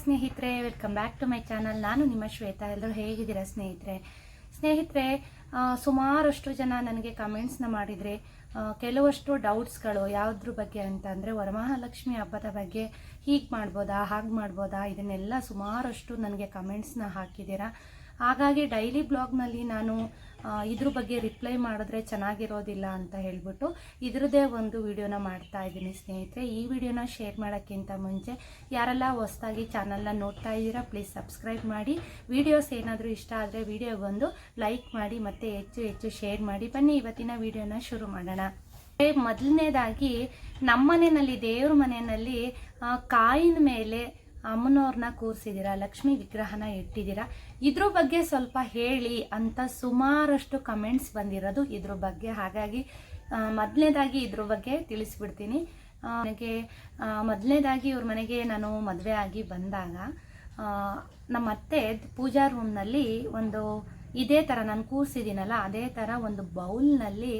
ಸ್ನೇಹಿತರೆ welcome back to my channel ನಾನು ನಿಮ್ಮ ಶ್ವೇತಾ. ಎಲ್ಲರೂ ಹೇಗಿದ್ದೀರಾ ಸ್ನೇಹಿತರೆ? ಸ್ನೇಹಿತರೆ ಸುಮಾರಷ್ಟು ಜನ ನನಗೆ ಕಮೆಂಟ್ಸ್ನ ಮಾಡಿದರೆ ಕೆಲವಷ್ಟು ಡೌಟ್ಸ್ಗಳು ಯಾವುದ್ರ ಬಗ್ಗೆ ಅಂತ ಅಂದರೆ, ವರಮಹಾಲಕ್ಷ್ಮಿ ಹಬ್ಬದ ಬಗ್ಗೆ ಹೀಗೆ ಮಾಡ್ಬೋದಾ, ಹಾಗೆ ಮಾಡ್ಬೋದಾ, ಇದನ್ನೆಲ್ಲ ಸುಮಾರಷ್ಟು ನನಗೆ ಕಮೆಂಟ್ಸ್ನ ಹಾಕಿದ್ದೀರಾ. ಹಾಗಾಗಿ ಡೈಲಿ ಬ್ಲಾಗ್ನಲ್ಲಿ ನಾನು ಇದ್ರ ಬಗ್ಗೆ ರಿಪ್ಲೈ ಮಾಡಿದ್ರೆ ಚೆನ್ನಾಗಿರೋದಿಲ್ಲ ಅಂತ ಹೇಳ್ಬಿಟ್ಟು ಇದ್ರದ್ದೇ ಒಂದು ವಿಡಿಯೋನ ಮಾಡ್ತಾ ಇದ್ದೀನಿ ಸ್ನೇಹಿತರೆ. ಈ ವಿಡಿಯೋನ ಶೇರ್ ಮಾಡೋಕ್ಕಿಂತ ಮುಂಚೆ ಯಾರೆಲ್ಲ ಹೊಸ್ದಾಗಿ ಚಾನಲ್ನ ನೋಡ್ತಾ ಇದ್ದೀರಾ, ಪ್ಲೀಸ್ ಸಬ್ಸ್ಕ್ರೈಬ್ ಮಾಡಿ. ವಿಡಿಯೋಸ್ ಏನಾದರೂ ಇಷ್ಟ ಆದರೆ ವಿಡಿಯೋಗೊಂದು ಲೈಕ್ ಮಾಡಿ ಮತ್ತು ಹೆಚ್ಚು ಹೆಚ್ಚು ಶೇರ್ ಮಾಡಿ. ಬನ್ನಿ, ಇವತ್ತಿನ ವಿಡಿಯೋನ ಶುರು ಮಾಡೋಣ. ಮೊದಲನೇದಾಗಿ ನಮ್ಮ ಮನೆಯಲ್ಲಿ, ದೇವ್ರ ಮನೆಯಲ್ಲಿ ಕಾಯಿನ ಮೇಲೆ ಅಮ್ಮನವ್ರನ್ನ ಕೂರಿಸಿದ್ದೀರಾ ಲಕ್ಷ್ಮಿ ವಿಗ್ರಹನ ಇಟ್ಟಿದ್ದೀರಾ ಇದ್ರ ಬಗ್ಗೆ ಸ್ವಲ್ಪ ಹೇಳಿ ಅಂತ ಸುಮಾರಷ್ಟು ಕಮೆಂಟ್ಸ್ ಬಂದಿರೋದು ಇದ್ರ ಬಗ್ಗೆ. ಹಾಗಾಗಿ ಮೊದಲನೇದಾಗಿ ಇದ್ರ ಬಗ್ಗೆ ತಿಳಿಸ್ಬಿಡ್ತೀನಿ. ನನಗೆ ಮೊದಲನೇದಾಗಿ ಇವ್ರ ಮನೆಗೆ ನಾನು ಮದುವೆ ಆಗಿ ಬಂದಾಗ ನಮ್ಮ ಅತ್ತೆ ಪೂಜಾ ರೂಮ್ನಲ್ಲಿ ಒಂದು ಇದೇ ಥರ ನಾನು ಕೂರಿಸಿದ್ದೀನಲ್ಲ ಅದೇ ಥರ ಒಂದು ಬೌಲ್ನಲ್ಲಿ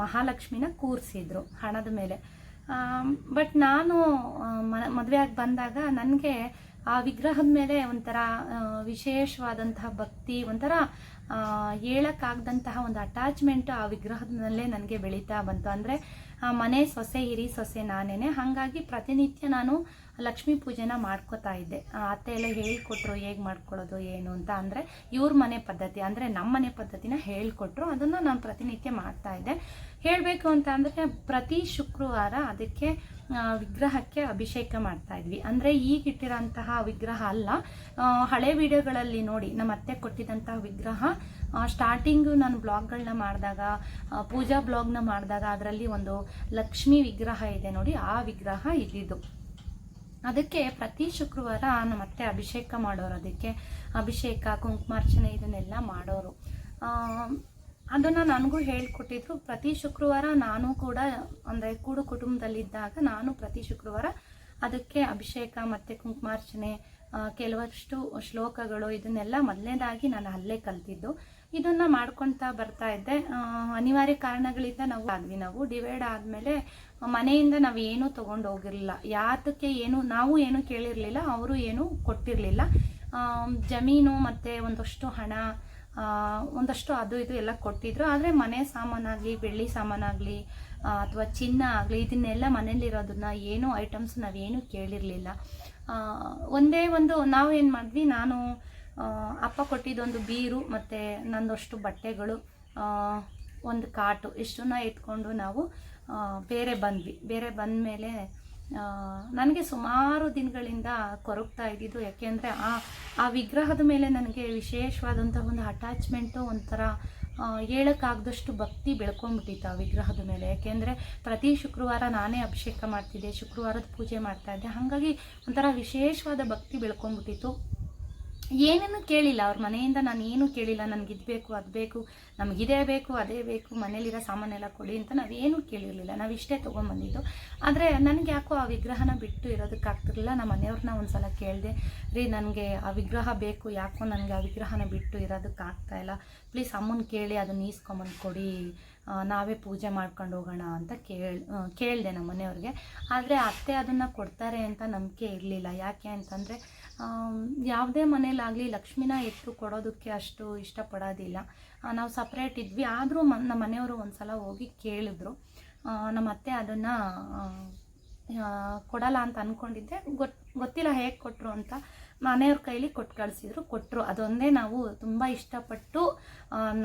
ಮಹಾಲಕ್ಷ್ಮಿನ ಕೂರಿಸಿದ್ರು ಹಣದ ಮೇಲೆ. ಬಟ್ ನಾನು ಮದುವೆ ಆಗಿ ಬಂದಾಗ ನನಗೆ ಆ ವಿಗ್ರಹದ ಮೇಲೆ ಒಂಥರ ವಿಶೇಷವಾದಂತಹ ಭಕ್ತಿ ಒಂಥರ ಹೇಳಕ್ಕಾಗದಂತಹ ಒಂದು ಅಟ್ಯಾಚ್ಮೆಂಟ್ ಆ ವಿಗ್ರಹದಲ್ಲೇ ನನಗೆ ಬೆಳೀತಾ ಬಂತು. ಅಂದರೆ ಮನೆ ಸೊಸೆ ಹಿರಿ ಸೊಸೆ ನಾನೇನೆ. ಹಾಗಾಗಿ ಪ್ರತಿನಿತ್ಯ ನಾನು ಲಕ್ಷ್ಮೀ ಪೂಜೆನ ಮಾಡ್ಕೋತಾ ಇದ್ದೆ. ಅತ್ತೆ ಎಲ್ಲ ಹೇಳ್ಕೊಟ್ರು, ಹೇಗೆ ಮಾಡ್ಕೊಳ್ಳೋದು, ಏನು ಅಂತ. ಅಂದರೆ, ಇವ್ರ ಮನೆ ಪದ್ಧತಿ, ಅಂದರೆ ನಮ್ಮ ಮನೆ ಪದ್ಧತಿನ ಹೇಳಿಕೊಟ್ರು. ಅದನ್ನು ನಾನು ಪ್ರತಿನಿತ್ಯ ಮಾಡ್ತಾ ಇದ್ದೆ. ಹೇಳಬೇಕು ಅಂತ ಅಂದರೆ ಪ್ರತಿ ಶುಕ್ರವಾರ ಅದಕ್ಕೆ ವಿಗ್ರಹಕ್ಕೆ ಅಭಿಷೇಕ ಮಾಡ್ತಾ ಇದ್ವಿ. ಅಂದರೆ ಈಗಿಟ್ಟಿರೋಂತಹ ವಿಗ್ರಹ ಅಲ್ಲ. ಹಳೆ ವಿಡಿಯೋಗಳಲ್ಲಿ ನೋಡಿ, ನಮ್ಮ ಅತ್ತೆ ಕೊಟ್ಟಿದ್ದಂತಹ ವಿಗ್ರಹ ಸ್ಟಾರ್ಟಿಂಗು ನಾನು ಬ್ಲಾಗ್ಗಳನ್ನ ಮಾಡಿದಾಗ ಪೂಜಾ ಬ್ಲಾಗ್ನ ಮಾಡಿದಾಗ ಅದರಲ್ಲಿ ಒಂದು ಲಕ್ಷ್ಮಿ ವಿಗ್ರಹ ಇದೆ ನೋಡಿ, ಆ ವಿಗ್ರಹ ಇಲ್ಲಿದ್ದು ಅದಕ್ಕೆ ಪ್ರತಿ ಶುಕ್ರವಾರ ನಮ್ಮ ಅತ್ತೆ ಅಭಿಷೇಕ ಮಾಡೋರು, ಅದಕ್ಕೆ ಅಭಿಷೇಕ, ಕುಂಕುಮಾರ್ಚನೆ ಇದನ್ನೆಲ್ಲ ಮಾಡೋರು. ಅದನ್ನು ನನಗೂ ಹೇಳ್ಕೊಟ್ಟಿದ್ರು. ಪ್ರತಿ ಶುಕ್ರವಾರ ನಾನು ಕೂಡ, ಅಂದರೆ ಕೂಡು ಕುಟುಂಬದಲ್ಲಿದ್ದಾಗ ನಾನು ಪ್ರತಿ ಶುಕ್ರವಾರ ಅದಕ್ಕೆ ಅಭಿಷೇಕ ಮತ್ತು ಕುಂಕುಮಾರ್ಚನೆ ಕೆಲವಷ್ಟು ಶ್ಲೋಕಗಳು ಇದನ್ನೆಲ್ಲ ಮೊದಲನೇದಾಗಿ ನಾನು ಅಲ್ಲೇ ಕಲ್ತಿದ್ದು. ಇದನ್ನ ಮಾಡ್ಕೊಳ್ತಾ ಬರ್ತಾ ಇದ್ದೆ. ಅನಿವಾರ್ಯ ಕಾರಣಗಳಿಂದ ನಾವು ಆದ್ವಿ. ನಾವು ಡಿವೈಡ್ ಆದಮೇಲೆ ಮನೆಯಿಂದ ನಾವು ಏನೂ ತೊಗೊಂಡು ಹೋಗಿರಲಿಲ್ಲ. ಯಾತಕ್ಕೆ ಏನು, ನಾವು ಏನು ಕೇಳಿರಲಿಲ್ಲ, ಅವರು ಏನು ಕೊಟ್ಟಿರಲಿಲ್ಲ. ಜಮೀನು ಮತ್ತು ಒಂದಷ್ಟು ಹಣ ಒಂದಷ್ಟು ಅದು ಇದು ಎಲ್ಲ ಕೊಟ್ಟಿದ್ರು. ಆದರೆ ಮನೆ ಸಾಮಾನಾಗಲಿ, ಬೆಳ್ಳಿ ಸಾಮಾನಾಗಲಿ ಅಥವಾ ಚಿನ್ನ ಆಗಲಿ, ಇದನ್ನೆಲ್ಲ ಮನೇಲಿರೋದನ್ನ ಏನೂ ಐಟಮ್ಸ್ ನಾವೇನು ಕೇಳಿರಲಿಲ್ಲ. ಒಂದೇ ಒಂದು ನಾವು ಏನು ಮಾಡಿದ್ವಿ, ನಾನು ಅಪ್ಪ ಕೊಟ್ಟಿದ್ದೊಂದು ಬೀರು ಮತ್ತು ನಂದಷ್ಟು ಬಟ್ಟೆಗಳು ಒಂದು ಕಾಟು, ಇಷ್ಟನ್ನ ಇಟ್ಕೊಂಡು ನಾವು ಬೇರೆ ಬಂದ್ವಿ. ಬೇರೆ ಬಂದ ಮೇಲೆ ನನಗೆ ಸುಮಾರು ದಿನಗಳಿಂದ ಕೊರಗ್ತಾ ಇದ್ದಿದ್ದು. ಯಾಕೆಂದರೆ ಆ ಆ ವಿಗ್ರಹದ ಮೇಲೆ ನನಗೆ ವಿಶೇಷವಾದಂಥ ಒಂದು ಅಟ್ಯಾಚ್ಮೆಂಟು ಒಂಥರ ಹೇಳೋಕ್ಕಾಗ್ದಷ್ಟು ಭಕ್ತಿ ಬೆಳ್ಕೊಂಡ್ಬಿಟ್ಟಿತ್ತು ಆ ವಿಗ್ರಹದ ಮೇಲೆ. ಯಾಕೆಂದರೆ ಪ್ರತಿ ಶುಕ್ರವಾರ ನಾನೇ ಅಭಿಷೇಕ ಮಾಡ್ತಿದ್ದೆ, ಶುಕ್ರವಾರದ ಪೂಜೆ ಮಾಡ್ತಾಯಿದ್ದೆ ಹಾಗಾಗಿ ಒಂಥರ ವಿಶೇಷವಾದ ಭಕ್ತಿ ಬೆಳ್ಕೊಂಡ್ಬಿಟ್ಟಿತ್ತು. ಏನೇನು ಕೇಳಿಲ್ಲ, ಅವ್ರ ಮನೆಯಿಂದ ನಾನು ಏನು ಕೇಳಿಲ್ಲ, ನನಗೆ ಇದು ಬೇಕು, ಅದು ಬೇಕು, ನಮ್ಗೆ ಇದೇ ಬೇಕು, ಅದೇ ಬೇಕು, ಮನೇಲಿರೋ ಸಾಮಾನೆಲ್ಲ ಕೊಡಿ ಅಂತ ನಾವೇನು ಕೇಳಿರಲಿಲ್ಲ. ನಾವು ಇಷ್ಟೇ ತೊಗೊಂಬಂದಿದ್ದು. ಆದರೆ ನನಗೆ ಯಾಕೋ ಆ ವಿಗ್ರಹನ ಬಿಟ್ಟು ಇರೋದಕ್ಕಾಗ್ತಿರ್ಲಿಲ್ಲ ನಮ್ಮ ಮನೆಯವ್ರನ್ನ ಒಂದು ಸಲ ಕೇಳಿದೆ, ರೀ, ನನಗೆ ಆ ವಿಗ್ರಹ ಬೇಕು, ಯಾಕೋ ನನಗೆ ಆ ವಿಗ್ರಹನ ಬಿಟ್ಟು ಇರೋದಕ್ಕಾಗ್ತಾ ಇಲ್ಲ. ಪ್ಲೀಸ್ ಅಮ್ಮನ ಕೇಳಿ, ಅದನ್ನ ಈಸ್ಕೊಂಬಂದು ಕೊಡಿ. ನಾವೇ ಪೂಜೆ ಮಾಡ್ಕೊಂಡು ಹೋಗೋಣ ಅಂತ ಕೇಳಿ ಕೇಳಿದೆ ನಮ್ಮ ಮನೆಯವ್ರಿಗೆ. ಆದರೆ ಅತ್ತೆ ಅದನ್ನು ಕೊಡ್ತಾರೆ ಅಂತ ನಂಬಿಕೆ ಇರಲಿಲ್ಲ. ಯಾಕೆ ಅಂತಂದರೆ ಯಾವುದೇ ಮನೇಲಾಗಲಿ ಲಕ್ಷ್ಮಿನ ಎತ್ತು ಕೊಡೋದಕ್ಕೆ ಅಷ್ಟು ಇಷ್ಟಪಡೋದಿಲ್ಲ. ನಾವು ಸಪ್ರೇಟ್ ಇದ್ವಿ. ಆದರೂ ಮನ್ ನಮ್ಮ ಮನೆಯವರು ಒಂದು ಸಲ ಹೋಗಿ ಕೇಳಿದ್ರು. ನಮ್ಮ ಅತ್ತೆ ಅದನ್ನು ಕೊಡಲ್ಲ ಅಂತ ಅಂದ್ಕೊಂಡಿದ್ದೆ ಗೊತ್, ಗೊತ್ತಿಲ್ಲ ಹೇಗೆ ಕೊಟ್ಟರು ಅಂತ. ಮನೆಯವ್ರ ಕೈಲಿ ಕೊಟ್ಟು ಕಳಿಸಿದ್ರು ಕೊಟ್ಟರು ಅದೊಂದೇ ನಾವು ತುಂಬ ಇಷ್ಟಪಟ್ಟು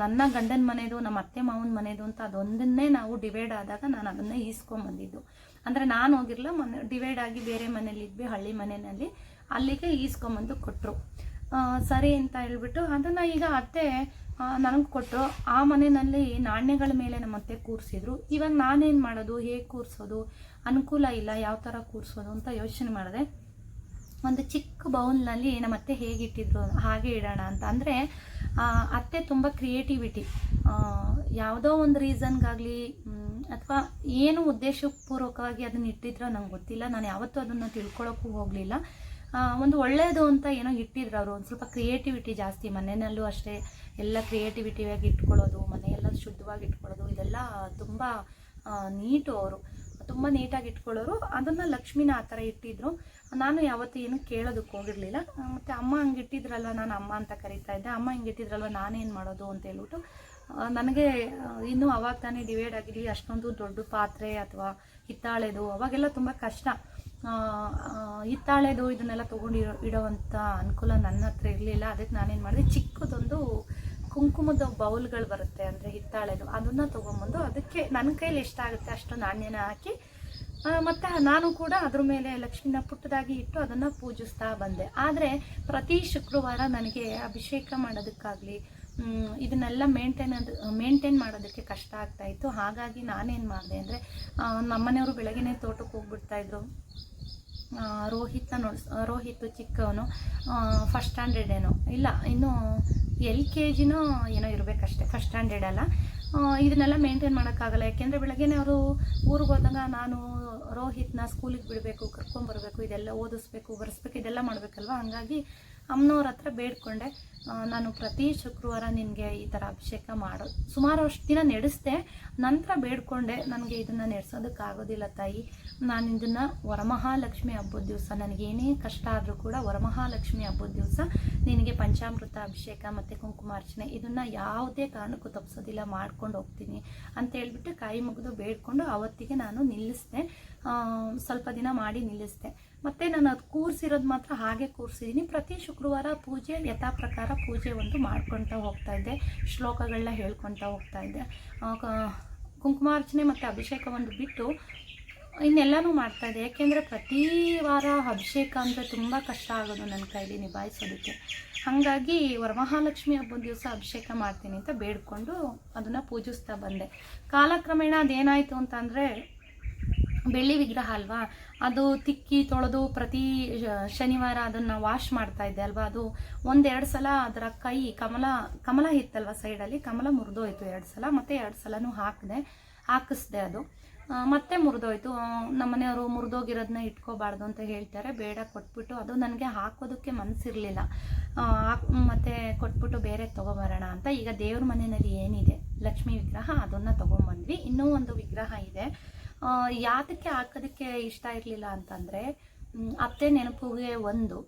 ನನ್ನ ಗಂಡನ ಮನೆಯದು ನಮ್ಮ ಅತ್ತೆ ಮಾವನ ಮನೆಯದು ಅಂತ ಅದೊಂದನ್ನೇ ನಾವು ಡಿವೈಡ್ ಆದಾಗ ನಾನು ಅದನ್ನೇ ಈಸ್ಕೊಂಬಂದಿದ್ದು. ಅಂದರೆ ನಾನು ಹೋಗಿರಲ್ಲ ಮನೆ, ಡಿವೈಡ್ ಆಗಿ ಬೇರೆ ಮನೇಲಿ ಇದ್ವಿ, ಹಳ್ಳಿ ಮನೆಯಲ್ಲಿ ಅಲ್ಲಿಗೆ ಈಸ್ಕೊಂಬಂದು ಕೊಟ್ಟರು ಸರಿ ಅಂತ ಹೇಳ್ಬಿಟ್ಟು ಅದನ್ನು ಈಗ ಅತ್ತೆ ನನಗೆ ಕೊಟ್ಟರು ಆ ಮನೆಯಲ್ಲಿ ನಾಣ್ಯಗಳ ಮೇಲೆ ನಮ್ಮ ಅತ್ತೆ ಕೂರಿಸಿದ್ರು. ಇವಾಗ ನಾನೇನು ಮಾಡೋದು, ಹೇಗೆ ಕೂರಿಸೋದು, ಅನುಕೂಲ ಇಲ್ಲ, ಯಾವ ಥರ ಕೂರಿಸೋದು ಅಂತ ಯೋಚನೆ ಮಾಡಿದೆ. ಒಂದು ಚಿಕ್ಕ ಬೌಲ್ನಲ್ಲಿ ನಮ್ಮ ಅತ್ತೆ ಹೇಗಿಟ್ಟಿದ್ರು ಹಾಗೆ ಇಡೋಣ ಅಂತ. ಅಂದರೆ ಅತ್ತೆ ತುಂಬ ಕ್ರಿಯೇಟಿವಿಟಿ ಯಾವುದೋ ಒಂದು ರೀಸನ್ಗಾಗಲಿ ಅಥವಾ ಏನು ಉದ್ದೇಶಪೂರ್ವಕವಾಗಿ ಅದನ್ನ ಇಟ್ಟಿದ್ರೋ ನಂಗೆ ಗೊತ್ತಿಲ್ಲ. ನಾನು ಯಾವತ್ತೂ ಅದನ್ನು ತಿಳ್ಕೊಳ್ಳೋಕ್ಕೂ ಹೋಗಲಿಲ್ಲ. ಒಂದು ಒಳ್ಳೆಯದು ಅಂತ ಏನೋ ಇಟ್ಟಿದ್ರು ಅವರು. ಒಂದು ಸ್ವಲ್ಪ ಕ್ರಿಯೇಟಿವಿಟಿ ಜಾಸ್ತಿ. ಮನೆಯಲ್ಲೂ ಅಷ್ಟೇ ಎಲ್ಲ ಕ್ರಿಯೇಟಿವಿಟಿಯಾಗಿ ಇಟ್ಕೊಳ್ಳೋದು, ಮನೆಯೆಲ್ಲ ಶುದ್ಧವಾಗಿ ಇಟ್ಕೊಳ್ಳೋದು, ಇದೆಲ್ಲ ತುಂಬ ನೀಟು ಅವರು. ತುಂಬ ನೀಟಾಗಿ ಇಟ್ಕೊಳ್ಳೋರು. ಅದನ್ನು ಲಕ್ಷ್ಮಿನ ಆ ಥರ ಇಟ್ಟಿದ್ರು. ನಾನು ಯಾವತ್ತೂ ಏನು ಕೇಳೋದಕ್ಕೆ ಹೋಗಿರಲಿಲ್ಲ. ಮತ್ತು ಅಮ್ಮ ಹಂಗೆ ಇಟ್ಟಿದ್ರಲ್ವ, ನಾನು ಅಮ್ಮ ಅಂತ ಕರಿತಾ ಇದ್ದೆ. ಅಮ್ಮ ಹಿಂಗೆ ಇಟ್ಟಿದ್ರಲ್ವ ನಾನೇನು ಮಾಡೋದು ಅಂತ ಹೇಳ್ಬಿಟ್ಟು ನನಗೆ ಇನ್ನೂ ಅವಾಗ ತಾನೇ ಡಿವೈಡ್ ಆಗಿರಲಿ ಅಷ್ಟೊಂದು ದೊಡ್ಡ ಪಾತ್ರೆ ಅಥವಾ ಹಿತ್ತಾಳೆದು, ಅವಾಗೆಲ್ಲ ತುಂಬ ಕಷ್ಟ. ಹಿತ್ತಾಳೆದು ಇದನ್ನೆಲ್ಲ ತೊಗೊಂಡು ಇಡೋವಂಥ ಅನುಕೂಲ ನನ್ನ ಹತ್ರ ಇರಲಿಲ್ಲ. ಅದಕ್ಕೆ ನಾನೇನು ಮಾಡಿದೆ, ಚಿಕ್ಕದೊಂದು ಕುಂಕುಮದ ಬೌಲ್ಗಳು ಬರುತ್ತೆ ಅಂದರೆ ಹಿತ್ತಾಳೆದು, ಅದನ್ನು ತೊಗೊಂಬಂದು ಅದಕ್ಕೆ ನನ್ನ ಕೈಲಿ ಎಷ್ಟಾಗುತ್ತೆ ಅಷ್ಟು ನಾಣ್ಯನ ಹಾಕಿ ಮತ್ತೆ ನಾನು ಕೂಡ ಅದ್ರ ಮೇಲೆ ಲಕ್ಷ್ಮಿನ ಪುಟ್ಟದಾಗಿ ಇಟ್ಟು ಅದನ್ನು ಪೂಜಿಸ್ತಾ ಬಂದೆ. ಆದರೆ ಪ್ರತಿ ಶುಕ್ರವಾರ ನನಗೆ ಅಭಿಷೇಕ ಮಾಡೋದಕ್ಕಾಗಲಿ ಇದನ್ನೆಲ್ಲ ಮೇಂಟೈನ್ ಅದು ಮೇಂಟೈನ್ ಮಾಡೋದಕ್ಕೆ ಕಷ್ಟ ಆಗ್ತಾ ಇತ್ತು. ಹಾಗಾಗಿ ನಾನೇನು ಮಾಡಿದೆ ಅಂದರೆ ನಮ್ಮನೆಯವರು ಬೆಳಗ್ಗೆನೇ ತೋಟಕ್ಕೆ ಹೋಗ್ಬಿಡ್ತಾ ಇದ್ರು. ಆ, ರೋಹಿತ್ನ ನೋಡ್ಸ್ ರೋಹಿತ್ ಚಿಕ್ಕವನು ಫಸ್ಟ್ ಸ್ಟ್ಯಾಂಡರ್ಡ್ ಏನೋ. ಇಲ್ಲ ಇನ್ನು ಎಲ್ ಕೆ ಜಿನೋ ಏನೋ ಇರಬೇಕಷ್ಟೆ ಫಸ್ಟ್ ಸ್ಟ್ಯಾಂಡರ್ಡ್ ಅಲ್ಲ. ಇದನ್ನೆಲ್ಲ ಮೇಂಟೈನ್ ಮಾಡೋಕ್ಕಾಗಲ್ಲ. ಯಾಕೆಂದರೆ ಬೆಳಗ್ಗೆನೇ ಅವರು ಊರಿಗೆ ಹೋದಾಗ ನಾನು ರೋಹಿತ್ನ ಸ್ಕೂಲಿಗೆ ಬಿಡಬೇಕು, ಕರ್ಕೊಂಬರ್ಬೇಕು, ಇದೆಲ್ಲ ಓದಿಸ್ಬೇಕು, ಬರೆಸ್ಬೇಕು, ಇದೆಲ್ಲ ಮಾಡಬೇಕಲ್ವ? ಹಂಗಾಗಿ ಅಮ್ಮನವ್ರ ಹತ್ರ ಬೇಡ್ಕೊಂಡೆ. ನಾನು ಪ್ರತಿ ಶುಕ್ರವಾರ ನಿನಗೆ ಈ ಥರ ಅಭಿಷೇಕ ಮಾಡೋ. ಸುಮಾರು ಅಷ್ಟು ದಿನ ನಡೆಸ್ದೆ. ನಂತರ ಬೇಡ್ಕೊಂಡೆ, ನನಗೆ ಇದನ್ನು ನಡೆಸೋದಕ್ಕಾಗೋದಿಲ್ಲ ತಾಯಿ. ನಾನು ಇದನ್ನು ವರಮಹಾಲಕ್ಷ್ಮಿ ಹಬ್ಬದ ದಿವಸ ನನಗೇನೇ ಕಷ್ಟ ಆದರೂ ಕೂಡ ವರಮಹಾಲಕ್ಷ್ಮಿ ಹಬ್ಬದ ದಿವಸ ನಿನಗೆ ಪಂಚಾಮೃತ ಅಭಿಷೇಕ ಮತ್ತು ಕುಂಕುಮಾರ್ಚನೆ ಇದನ್ನು ಯಾವುದೇ ಕಾರಣಕ್ಕೂ ತಪ್ಪಿಸೋದಿಲ್ಲ ಮಾಡ್ಕೊಂಡು ಹೋಗ್ತೀನಿ ಅಂತ ಹೇಳ್ಬಿಟ್ಟು ಕಾಯಿ ಮುಗಿದು ಬೇಡ್ಕೊಂಡು ಅವತ್ತಿಗೆ ನಾನು ನಿಲ್ಲಿಸಿದೆ. ಸ್ವಲ್ಪ ದಿನ ಮಾಡಿ ನಿಲ್ಲಿಸಿದೆ. ಮತ್ತು ನಾನು ಅದು ಕೂರಿಸಿರೋದು ಮಾತ್ರ ಹಾಗೆ ಕೂರಿಸಿದ್ದೀನಿ ಪ್ರತಿ ಶುಕ್ರವಾರ ಪೂಜೆ ಯಥಾ ಪ್ರಕಾರ ಪೂಜೆ ಒಂದು ಮಾಡ್ಕೊತಾ ಹೋಗ್ತಾ ಇದ್ದೆ ಶ್ಲೋಕಗಳನ್ನ ಹೇಳ್ಕೊತಾ ಹೋಗ್ತಾ ಇದ್ದೆ ಕುಂಕುಮಾರ್ಚನೆ ಮತ್ತು ಅಭಿಷೇಕ ಒಂದು ಬಿಟ್ಟು ಇನ್ನೆಲ್ಲನೂ ಮಾಡ್ತಾ ಇದ್ದೆ ಯಾಕೆಂದರೆ ಪ್ರತಿ ವಾರ ಅಭಿಷೇಕ ಅಂದರೆ ತುಂಬ ಕಷ್ಟ ಆಗೋದು ನನ್ನ ಕೈಲಿ ನಿಭಾಯಿಸೋದಕ್ಕೆ. ಹಾಗಾಗಿ ವರಮಹಾಲಕ್ಷ್ಮಿ ಹಬ್ಬದ ದಿವಸ ಅಭಿಷೇಕ ಮಾಡ್ತೀನಿ ಅಂತ ಬೇಡ್ಕೊಂಡು ಅದನ್ನು ಪೂಜಿಸ್ತಾ ಬಂದೆ. ಕಾಲಕ್ರಮೇಣ ಅದೇನಾಯಿತು ಅಂತಂದರೆ ಬೆಳ್ಳಿ ವಿಗ್ರಹ ಅಲ್ವಾ? ಅದು ತಿಕ್ಕಿ ತೊಳೆದು ಪ್ರತಿ ಶನಿವಾರ ಅದನ್ನು ವಾಶ್ ಮಾಡ್ತಾ ಇದ್ದೆ ಅಲ್ವಾ? ಅದು ಒಂದೆರಡು ಸಲ ಅದರ ಕೈ ಕಮಲ ಕಮಲ ಇತ್ತಲ್ವ ಸೈಡಲ್ಲಿ ಕಮಲ ಮುರಿದೋಯ್ತು ಎರಡು ಸಲ, ಮತ್ತೆ ಎರಡು ಸಲನೂ ಹಾಕಿದೆ, ಹಾಕಿಸ್ದೆ ಅದು. ಮತ್ತೆ ಮುರಿದೋಯ್ತು. ನಮ್ಮನೆಯವರು ಮುರಿದೋಗಿರೋದನ್ನ ಇಟ್ಕೋಬಾರ್ದು ಅಂತ ಹೇಳ್ತಾರೆ. ಬೇಡ, ಕೊಟ್ಬಿಟ್ಟು ಅದು ನನಗೆ ಹಾಕೋದಕ್ಕೆ ಮನಸ್ಸಿರಲಿಲ್ಲ ಮತ್ತೆ ಕೊಟ್ಬಿಟ್ಟು ಬೇರೆ ತೊಗೊಬರೋಣ ಅಂತ. ಈಗ ದೇವ್ರ ಮನೆಯಲ್ಲಿ ಏನಿದೆ? ಲಕ್ಷ್ಮೀ ವಿಗ್ರಹ, ಅದನ್ನು ತೊಗೊಂಬಂದ್ವಿ. ಇನ್ನೂ ಒಂದು ವಿಗ್ರಹ ಇದೆ. ಯಾತಕ್ಕೆ ಹಾಕೋದಕ್ಕೆ ಇಷ್ಟ ಇರಲಿಲ್ಲ ಅಂತಂದರೆ ಅತ್ತೆ ನೆನಪಿಗೆ ಒಂದು.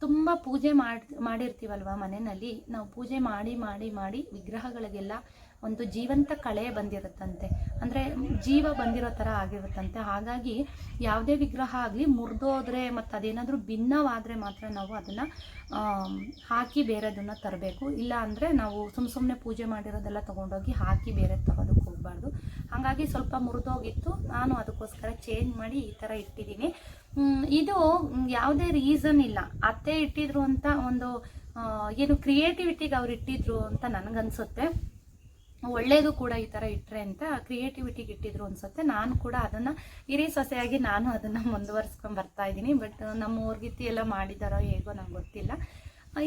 ತುಂಬ ಪೂಜೆ ಮಾಡಿ, ಮಾಡಿರ್ತೀವಲ್ವ ಮನೆಯಲ್ಲಿ? ನಾವು ಪೂಜೆ ಮಾಡಿ ಮಾಡಿ ಮಾಡಿ ವಿಗ್ರಹಗಳಿಗೆಲ್ಲ ಒಂದು ಜೀವಂತ ಕಳೆ ಬಂದಿರುತ್ತಂತೆ. ಅಂದರೆ ಜೀವ ಬಂದಿರೋ ಥರ ಆಗಿರುತ್ತಂತೆ. ಹಾಗಾಗಿ ಯಾವುದೇ ವಿಗ್ರಹ ಆಗಲಿ ಮುರಿದೋದ್ರೆ ಮತ್ತು ಅದೇನಾದರೂ ಭಿನ್ನವಾದರೆ ಮಾತ್ರ ನಾವು ಅದನ್ನು ಹಾಕಿ ಬೇರೆದನ್ನು ತರಬೇಕು. ಇಲ್ಲ ಅಂದರೆ ನಾವು ಸುಮ್ಮ ಸುಮ್ಮನೆ ಪೂಜೆ ಮಾಡಿರೋದೆಲ್ಲ ತೊಗೊಂಡೋಗಿ ಹಾಕಿ ಬೇರೆ ತರೋದಕ್ಕೆ ಹೋಗಬಾರ್ದು. ಹಾಗಾಗಿ ಸ್ವಲ್ಪ ಮುರಿದೋಗಿತ್ತು. ನಾನು ಅದಕ್ಕೋಸ್ಕರ ಚೇಂಜ್ ಮಾಡಿ ಈ ಥರ ಇಟ್ಟಿದ್ದೀನಿ. ಇದು ಯಾವುದೇ ರೀಸನ್ ಇಲ್ಲ. ಅತ್ತೆ ಇಟ್ಟಿದ್ರು ಅಂತ ಒಂದು ಏನು ಕ್ರಿಯೇಟಿವಿಟಿಗೆ ಅವ್ರು ಇಟ್ಟಿದ್ರು ಅಂತ ನನಗನ್ಸುತ್ತೆ. ಒಳ್ಳೇದು ಕೂಡ ಈ ಥರ ಇಟ್ಟರೆ ಅಂತ ಕ್ರಿಯೇಟಿವಿಟಿಗೆ ಇಟ್ಟಿದ್ರು ಅನ್ಸುತ್ತೆ. ನಾನು ಕೂಡ ಅದನ್ನು ಹಿರಿ ಸೊಸೆಯಾಗಿ ನಾನು ಅದನ್ನು ಮುಂದುವರ್ಸ್ಕೊಂಡು ಬರ್ತಾ ಇದ್ದೀನಿ. ಬಟ್ ನಮ್ಮ ಊರ್ಗಿತ್ತಿ ಎಲ್ಲ ಮಾಡಿದಾರೋ ಹೇಗೋ ನಂಗೆ ಗೊತ್ತಿಲ್ಲ.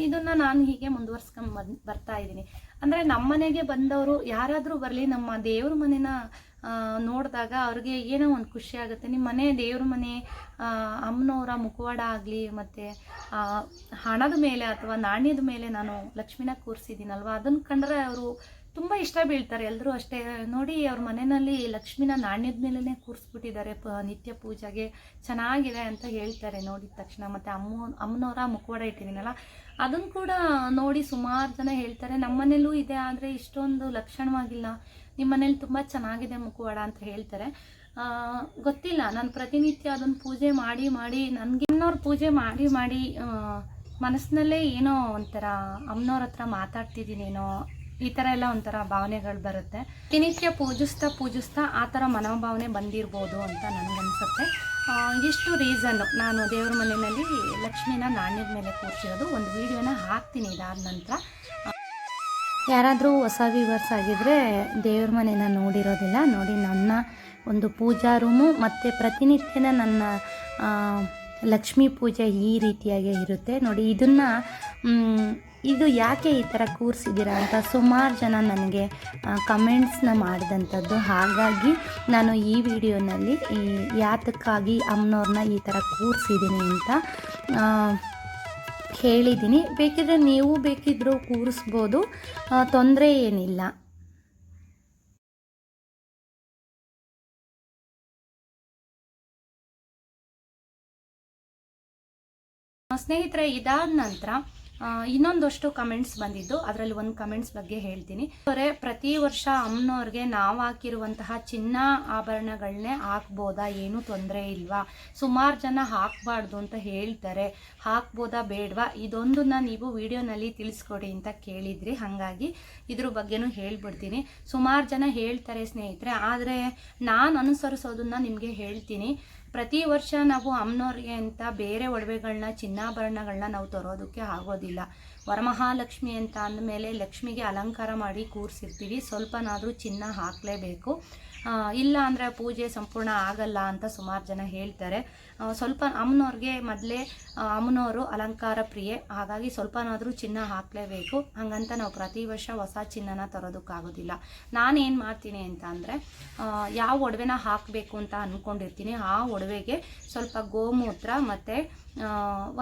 ಇದನ್ನು ನಾನು ಹೀಗೆ ಮುಂದುವರ್ಸ್ಕೊಂಡು ಬರ್ತಾ ಇದ್ದೀನಿ. ಅಂದರೆ ನಮ್ಮ ಮನೆಗೆ ಬಂದವರು ಯಾರಾದರೂ ಬರಲಿ, ನಮ್ಮ ದೇವ್ರ ಮನೆನ ನೋಡಿದಾಗ ಅವ್ರಿಗೆ ಏನೋ ಒಂದು ಖುಷಿ ಆಗುತ್ತೆ. ನಿಮ್ಮ ಮನೆ ದೇವ್ರ ಮನೆ ಅಮ್ಮನವರ ಮುಖವಾಡ ಆಗಲಿ, ಮತ್ತು ಹಣದ ಮೇಲೆ ಅಥವಾ ನಾಣ್ಯದ ಮೇಲೆ ನಾನು ಲಕ್ಷ್ಮಿನ ಕೂರಿಸಿದ್ದೀನಲ್ವ? ಅದನ್ನು ಕಂಡ್ರೆ ಅವರು ತುಂಬ ಇಷ್ಟ ಬೀಳ್ತಾರೆ ಎಲ್ಲರೂ ಅಷ್ಟೇ. ನೋಡಿ ಅವ್ರ ಮನೆಯಲ್ಲಿ ಲಕ್ಷ್ಮಿನ ನಾಣ್ಯದ ಮೇಲೇ ಕೂರಿಸ್ಬಿಟ್ಟಿದ್ದಾರೆ. ಪ, ನಿತ್ಯ ಪೂಜೆಗೆ ಚೆನ್ನಾಗಿದೆ ಅಂತ ಹೇಳ್ತಾರೆ ನೋಡಿದ ತಕ್ಷಣ. ಮತ್ತು ಅಮ್ಮ, ಅಮ್ಮನವರ ಮುಖವಾಡ ಇಟ್ಟಿದ್ದೀನಲ್ಲ ಅದನ್ನು ಕೂಡ ನೋಡಿ ಸುಮಾರು ಜನ ಹೇಳ್ತಾರೆ. ನಮ್ಮ ಮನೇಲೂ ಇದೆ, ಆದರೆ ಇಷ್ಟೊಂದು ಲಕ್ಷಣವಾಗಿಲ್ಲ. ನಿಮ್ಮ ಮನೇಲಿ ತುಂಬ ಚೆನ್ನಾಗಿದೆ ಮುಖವಾಡ ಅಂತ ಹೇಳ್ತಾರೆ. ಗೊತ್ತಿಲ್ಲ. ನಾನು ಪ್ರತಿನಿತ್ಯ ಅದನ್ನು ಪೂಜೆ ಮಾಡಿ ಮಾಡಿ, ನನಗೆ ಇನ್ನೋರು ಪೂಜೆ ಮಾಡಿ ಮಾಡಿ ಮನಸ್ಸಿನಲ್ಲೇ ಏನೋ ಒಂಥರ ಅಮ್ಮನವ್ರ ಹತ್ರ ಮಾತಾಡ್ತಿದ್ದೀನೇನೋ ಈ ಥರ ಎಲ್ಲ ಒಂಥರ ಭಾವನೆಗಳು ಬರುತ್ತೆ. ದಿನಕ್ಕೆ ಪೂಜಿಸ್ತಾ ಪೂಜಿಸ್ತಾ ಆ ಥರ ಮನೋಭಾವನೆ ಬಂದಿರ್ಬೋದು ಅಂತ ನನಗನ್ಸುತ್ತೆ ಇಷ್ಟು ರೀಸನ್ನು ನಾನು ದೇವ್ರ ಮನೆಯಲ್ಲಿ ಲಕ್ಷ್ಮಿನ ನಾಣ್ಯದ ಮೇಲೆ ಕೂರಿಸಿರೋದು. ಒಂದು ವಿಡಿಯೋನ ಹಾಕ್ತೀನಿ ಇದಾದ ನಂತರ. ಯಾರಾದರೂ ಹೊಸ ವ್ಯೂವರ್ಸ್ ಆಗಿದ್ದರೆ ದೇವ್ರ ಮನೆನ ನೋಡಿರೋದಿಲ್ಲ. ನೋಡಿ ನನ್ನ ಒಂದು ಪೂಜಾ ರೂಮು ಮತ್ತು ಪ್ರತಿನಿತ್ಯನ ನನ್ನ ಲಕ್ಷ್ಮೀ ಪೂಜೆ ಈ ರೀತಿಯಾಗಿ ಇರುತ್ತೆ. ನೋಡಿ ಇದನ್ನು ಇದು ಯಾಕೆ ಈ ಥರ ಕೂರಿಸಿದ್ದೀರಾ ಅಂತ ಸುಮಾರು ಜನ ನನಗೆ ಕಮೆಂಟ್ಸ್ನ ಮಾಡಿದಂಥದ್ದು. ಹಾಗಾಗಿ ನಾನು ಈ ವಿಡಿಯೋನಲ್ಲಿ ಈ ಯಾತಕ್ಕಾಗಿ ಅಮ್ಮನವ್ರನ್ನ ಈ ಥರ ಕೂರಿಸಿದ್ದೀನಿ ಅಂತ ಹೇಳಿದ್ದೀನಿ. ಬೇಕಿದ್ರೆ ನೀವು ಬೇಕಿದ್ದರೂ ಕೂರಿಸ್ಬೋದು. ತೊಂದರೆ ಏನಿಲ್ಲ. ಸ್ನೇಹಿತರೆ, ಇದಾದ ನಂತರ ಇನ್ನೊಂದಷ್ಟು ಕಮೆಂಟ್ಸ್ ಬಂದಿದ್ದು, ಅದರಲ್ಲಿ ಒಂದು ಕಮೆಂಟ್ಸ್ ಬಗ್ಗೆ ಹೇಳ್ತೀನಿ. ಅವರೇ, ಪ್ರತಿ ವರ್ಷ ಅಮ್ಮನವ್ರಿಗೆ ನಾವು ಹಾಕಿರುವಂತಹ ಚಿನ್ನ ಆಭರಣಗಳನ್ನೇ ಹಾಕ್ಬೋದಾ? ಏನೂ ತೊಂದರೆ ಇಲ್ವಾ? ಸುಮಾರು ಜನ ಹಾಕಬಾರ್ದು ಅಂತ ಹೇಳ್ತಾರೆ. ಹಾಕ್ಬೋದಾ ಬೇಡವಾ? ಇದೊಂದನ್ನ ನೀವು ವಿಡಿಯೋನಲ್ಲಿ ತಿಳಿಸ್ಕೊಡಿ ಅಂತ ಕೇಳಿದ್ರಿ. ಹಾಗಾಗಿ ಇದ್ರ ಬಗ್ಗೆನೂ ಹೇಳ್ಬಿಡ್ತೀನಿ. ಸುಮಾರು ಜನ ಹೇಳ್ತಾರೆ ಸ್ನೇಹಿತರೆ, ಆದರೆ ನಾನು ಅನುಸರಿಸೋದನ್ನ ನಿಮಗೆ ಹೇಳ್ತೀನಿ. ಪ್ರತಿ ವರ್ಷ ನಾವು ಅಮ್ಮನವ್ರಿಗೆ ಅಂತ ಬೇರೆ ಒಡವೆಗಳನ್ನ ಚಿನ್ನಾಭರಣಗಳನ್ನ ನಾವು ತರೋದಕ್ಕೆ ಆಗೋದಿಲ್ಲ. ವರಮಹಾಲಕ್ಷ್ಮಿ ಅಂತ ಅಂದಮೇಲೆ ಲಕ್ಷ್ಮಿಗೆ ಅಲಂಕಾರ ಮಾಡಿ ಕೂರಿಸಿರ್ತೀವಿ. ಸ್ವಲ್ಪನಾದರೂ ಚಿನ್ನ ಹಾಕಲೇಬೇಕು. ಇಲ್ಲ ಅಂದರೆ ಪೂಜೆ ಸಂಪೂರ್ಣ ಆಗಲ್ಲ ಅಂತ ಸುಮಾರು ಜನ ಹೇಳ್ತಾರೆ. ಸ್ವಲ್ಪ ಅಮ್ಮನವ್ರಿಗೆ ಮೊದಲೇ ಅಮ್ಮನವರು ಅಲಂಕಾರ ಪ್ರಿಯೆ. ಹಾಗಾಗಿ ಸ್ವಲ್ಪನಾದರೂ ಚಿನ್ನ ಹಾಕಲೇಬೇಕು. ಹಾಗಂತ ನಾವು ಪ್ರತಿ ವರ್ಷ ಹೊಸ ಚಿನ್ನನ ತರೋದಕ್ಕಾಗೋದಿಲ್ಲ. ನಾನೇನು ಮಾಡ್ತೀನಿ ಅಂತ ಅಂದರೆ ಯಾವ ಒಡವೆನ ಹಾಕಬೇಕು ಅಂತ ಅಂದ್ಕೊಂಡಿರ್ತೀನಿ ಆ ಒಡವೆಗೆ ಸ್ವಲ್ಪ ಗೋಮೂತ್ರ ಮತ್ತು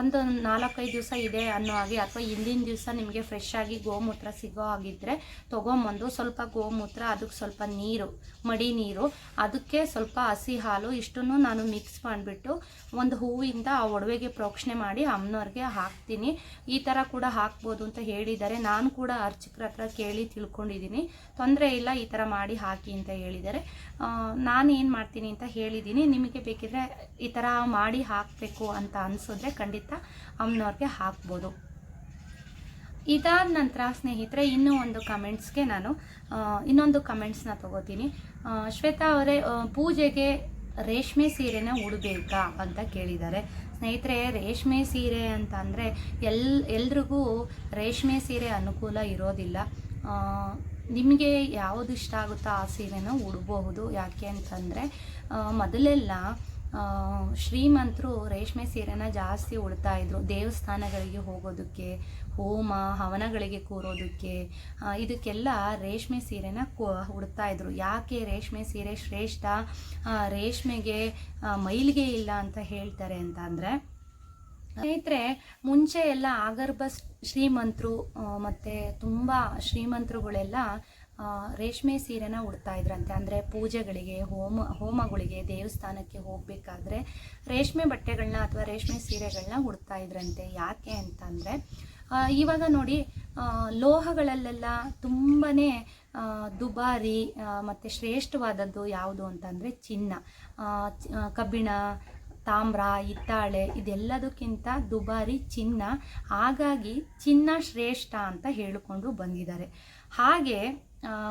ಒಂದು ನಾಲ್ಕೈದು ದಿವಸ ಇದೆ ಅನ್ನೋ ಹಾಗೆ, ಅಥವಾ ಹಿಂದಿನ ದಿವಸ ನಿಮಗೆ ಫ್ರೆಶ್ ಆಗಿ ಗೋಮೂತ್ರ ಸಿಗೋ ಆಗಿದ್ದರೆ ತೊಗೊಂಬಂದು ಸ್ವಲ್ಪ ಗೋಮೂತ್ರ, ಅದಕ್ಕೆ ಸ್ವಲ್ಪ ನೀರು, ಮಡಿ ನೀರು, ಅದಕ್ಕೆ ಸ್ವಲ್ಪ ಹಸಿ ಹಾಲು, ಇಷ್ಟನ್ನು ನಾನು ಮಿಕ್ಸ್ ಮಾಡಿಬಿಟ್ಟು ಒಂದು ಹೂವಿಂದ ಆ ಒಡವೆಗೆ ಪ್ರೋಕ್ಷಣೆ ಮಾಡಿ ಅಮ್ಮನವ್ರಿಗೆ ಹಾಕ್ತೀನಿ. ಈ ಥರ ಕೂಡ ಹಾಕ್ಬೋದು ಅಂತ ಹೇಳಿದ್ದಾರೆ. ನಾನು ಕೂಡ ಅರ್ಚಕರ ಹತ್ರ ಕೇಳಿ ತಿಳ್ಕೊಂಡಿದ್ದೀನಿ. ತೊಂದರೆ ಇಲ್ಲ, ಈ ಥರ ಮಾಡಿ ಹಾಕಿ ಅಂತ ಹೇಳಿದ್ದಾರೆ. ನಾನು ಏನು ಮಾಡ್ತೀನಿ ಅಂತ ಹೇಳಿದ್ದೀನಿ. ನಿಮಗೆ ಬೇಕಿದ್ರೆ ಈ ಥರ ಮಾಡಿ ಹಾಕಬೇಕು ಅಂತ ಅನಿಸಿದ್ರೆ ಖಂಡಿತ ಅಮ್ಮನವ್ರಿಗೆ ಹಾಕ್ಬೋದು. ಇದಾದ ನಂತರ ಸ್ನೇಹಿತರೆ, ಇನ್ನೂ ಒಂದು ಕಮೆಂಟ್ಸ್ಗೆ ನಾನು ಇನ್ನೊಂದು ಕಮೆಂಟ್ಸ್ನ ತಗೋತೀನಿ. ಶ್ವೇತಾ ಅವರೇ ಪೂಜೆಗೆ ರೇಷ್ಮೆ ಸೀರೆನ ಉಡಬೇಕಾ ಅಂತ ಕೇಳಿದ್ದಾರೆ. ಸ್ನೇಹಿತರೆ, ರೇಷ್ಮೆ ಸೀರೆ ಅಂತ ಅಂದರೆ ಎಲ್, ಎಲ್ರಿಗೂ ರೇಷ್ಮೆ ಸೀರೆ ಅನುಕೂಲ ಇರೋದಿಲ್ಲ. ನಿಮಗೆ ಯಾವುದು ಇಷ್ಟ ಆಗುತ್ತೋ ಆ ಸೀರೆನ ಉಡಬಹುದು. ಯಾಕೆ ಅಂತಂದರೆ ಮೊದಲೆಲ್ಲ ಶ್ರೀಮಂತರು ರೇಷ್ಮೆ ಸೀರೆನ ಜಾಸ್ತಿ ಉಡ್ತಾಯಿದ್ರು ದೇವಸ್ಥಾನಗಳಿಗೆ ಹೋಗೋದಕ್ಕೆ ಹೋಮ, ಹವನಗಳಿಗೆ ಕೂರೋದಕ್ಕೆ ಇದಕ್ಕೆಲ್ಲ ರೇಷ್ಮೆ ಸೀರೆನ ಉಡ್ತಾ ಇದ್ರು. ಯಾಕೆ ರೇಷ್ಮೆ ಸೀರೆ ಶ್ರೇಷ್ಠ? ರೇಷ್ಮೆಗೆ ಮೈಲಿಗೆ ಇಲ್ಲ ಅಂತ ಹೇಳ್ತಾರೆ ಅಂತ ಅಂದರೆ, ಸ್ನೇಹಿತರೆ, ಮುಂಚೆ ಎಲ್ಲ ಆಗರ್ಭ ಶ್ರೀಮಂತರು ಮತ್ತು ತುಂಬ ಶ್ರೀಮಂತರುಗಳೆಲ್ಲ ರೇಷ್ಮೆ ಸೀರೆನ ಉಡ್ತಾ ಇದ್ರಂತೆ. ಅಂದರೆ ಪೂಜೆಗಳಿಗೆ, ಹೋಮ, ಹೋಮಗಳಿಗೆ, ದೇವಸ್ಥಾನಕ್ಕೆ ಹೋಗಬೇಕಾದ್ರೆ ರೇಷ್ಮೆ ಬಟ್ಟೆಗಳನ್ನ ಅಥವಾ ರೇಷ್ಮೆ ಸೀರೆಗಳನ್ನ ಉಡ್ತಾ ಇದ್ರಂತೆ. ಯಾಕೆ ಅಂತಂದರೆ ಇವಾಗ ನೋಡಿ ಲೋಹಗಳಲ್ಲೆಲ್ಲ ತುಂಬಾ ದುಬಾರಿ ಮತ್ತು ಶ್ರೇಷ್ಠವಾದದ್ದು ಯಾವುದು ಅಂತಂದರೆ ಚಿನ್ನ. ಕಬ್ಬಿಣ ತಾಮ್ರ ಹಿತ್ತಾಳೆ ಇದೆಲ್ಲದಕ್ಕಿಂತ ದುಬಾರಿ ಚಿನ್ನ. ಹಾಗಾಗಿ ಚಿನ್ನ ಶ್ರೇಷ್ಠ ಅಂತ ಹೇಳಿಕೊಂಡು ಬಂದಿದ್ದಾರೆ. ಹಾಗೆ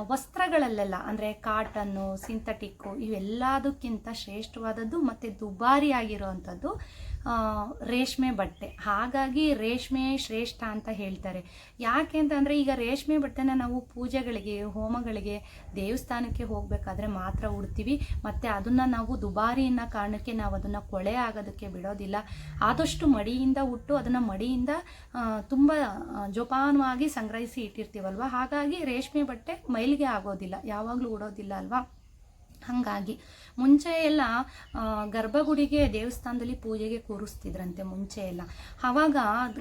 ವಸ್ತ್ರಗಳಲ್ಲೆಲ್ಲ ಅಂದರೆ ಕಾಟನ್ನು ಸಿಂಥಟಿಕ್ಕು ಇವೆಲ್ಲದಕ್ಕಿಂತ ಶ್ರೇಷ್ಠವಾದದ್ದು ಮತ್ತು ದುಬಾರಿ ಆಗಿರುವಂಥದ್ದು ಆ, ರೇಷ್ಮೆ ಬಟ್ಟೆ. ಹಾಗಾಗಿ ರೇಷ್ಮೆ ಶ್ರೇಷ್ಠ ಅಂತ ಹೇಳ್ತಾರೆ. ಯಾಕೆ ಅಂತಂದರೆ ಈಗ ರೇಷ್ಮೆ ಬಟ್ಟೆನ ನಾವು ಪೂಜೆಗಳಿಗೆ, ಹೋಮಗಳಿಗೆ, ದೇವಸ್ಥಾನಕ್ಕೆ ಹೋಗಬೇಕಾದ್ರೆ ಮಾತ್ರ ಉಡ್ತೀವಿ. ಮತ್ತು ಅದನ್ನು ನಾವು ದುಬಾರಿಯನ್ನ ಕಾರಣಕ್ಕೆ ನಾವು ಅದನ್ನು ಕೊಳೆ ಆಗೋದಕ್ಕೆ ಬಿಡೋದಿಲ್ಲ. ಆದಷ್ಟು ಮಡಿಯಿಂದ ಉಟ್ಟು ಅದನ್ನು ಮಡಿಯಿಂದ ತುಂಬ ಜೋಪಾನವಾಗಿ ಸಂಗ್ರಹಿಸಿ ಇಟ್ಟಿರ್ತೀವಲ್ವ? ಹಾಗಾಗಿ ರೇಷ್ಮೆ ಬಟ್ಟೆ ಮೈಲಿಗೆ ಆಗೋದಿಲ್ಲ. ಯಾವಾಗಲೂ ಉಡೋದಿಲ್ಲ ಅಲ್ವಾ? ಹಾಗಾಗಿ ಮುಂಚೆ ಎಲ್ಲ ಗರ್ಭಗುಡಿಗೆ ದೇವಸ್ಥಾನದಲ್ಲಿ ಪೂಜೆಗೆ ಕೂರಿಸ್ತಿದ್ರಂತೆ ಮುಂಚೆ ಎಲ್ಲ. ಆವಾಗ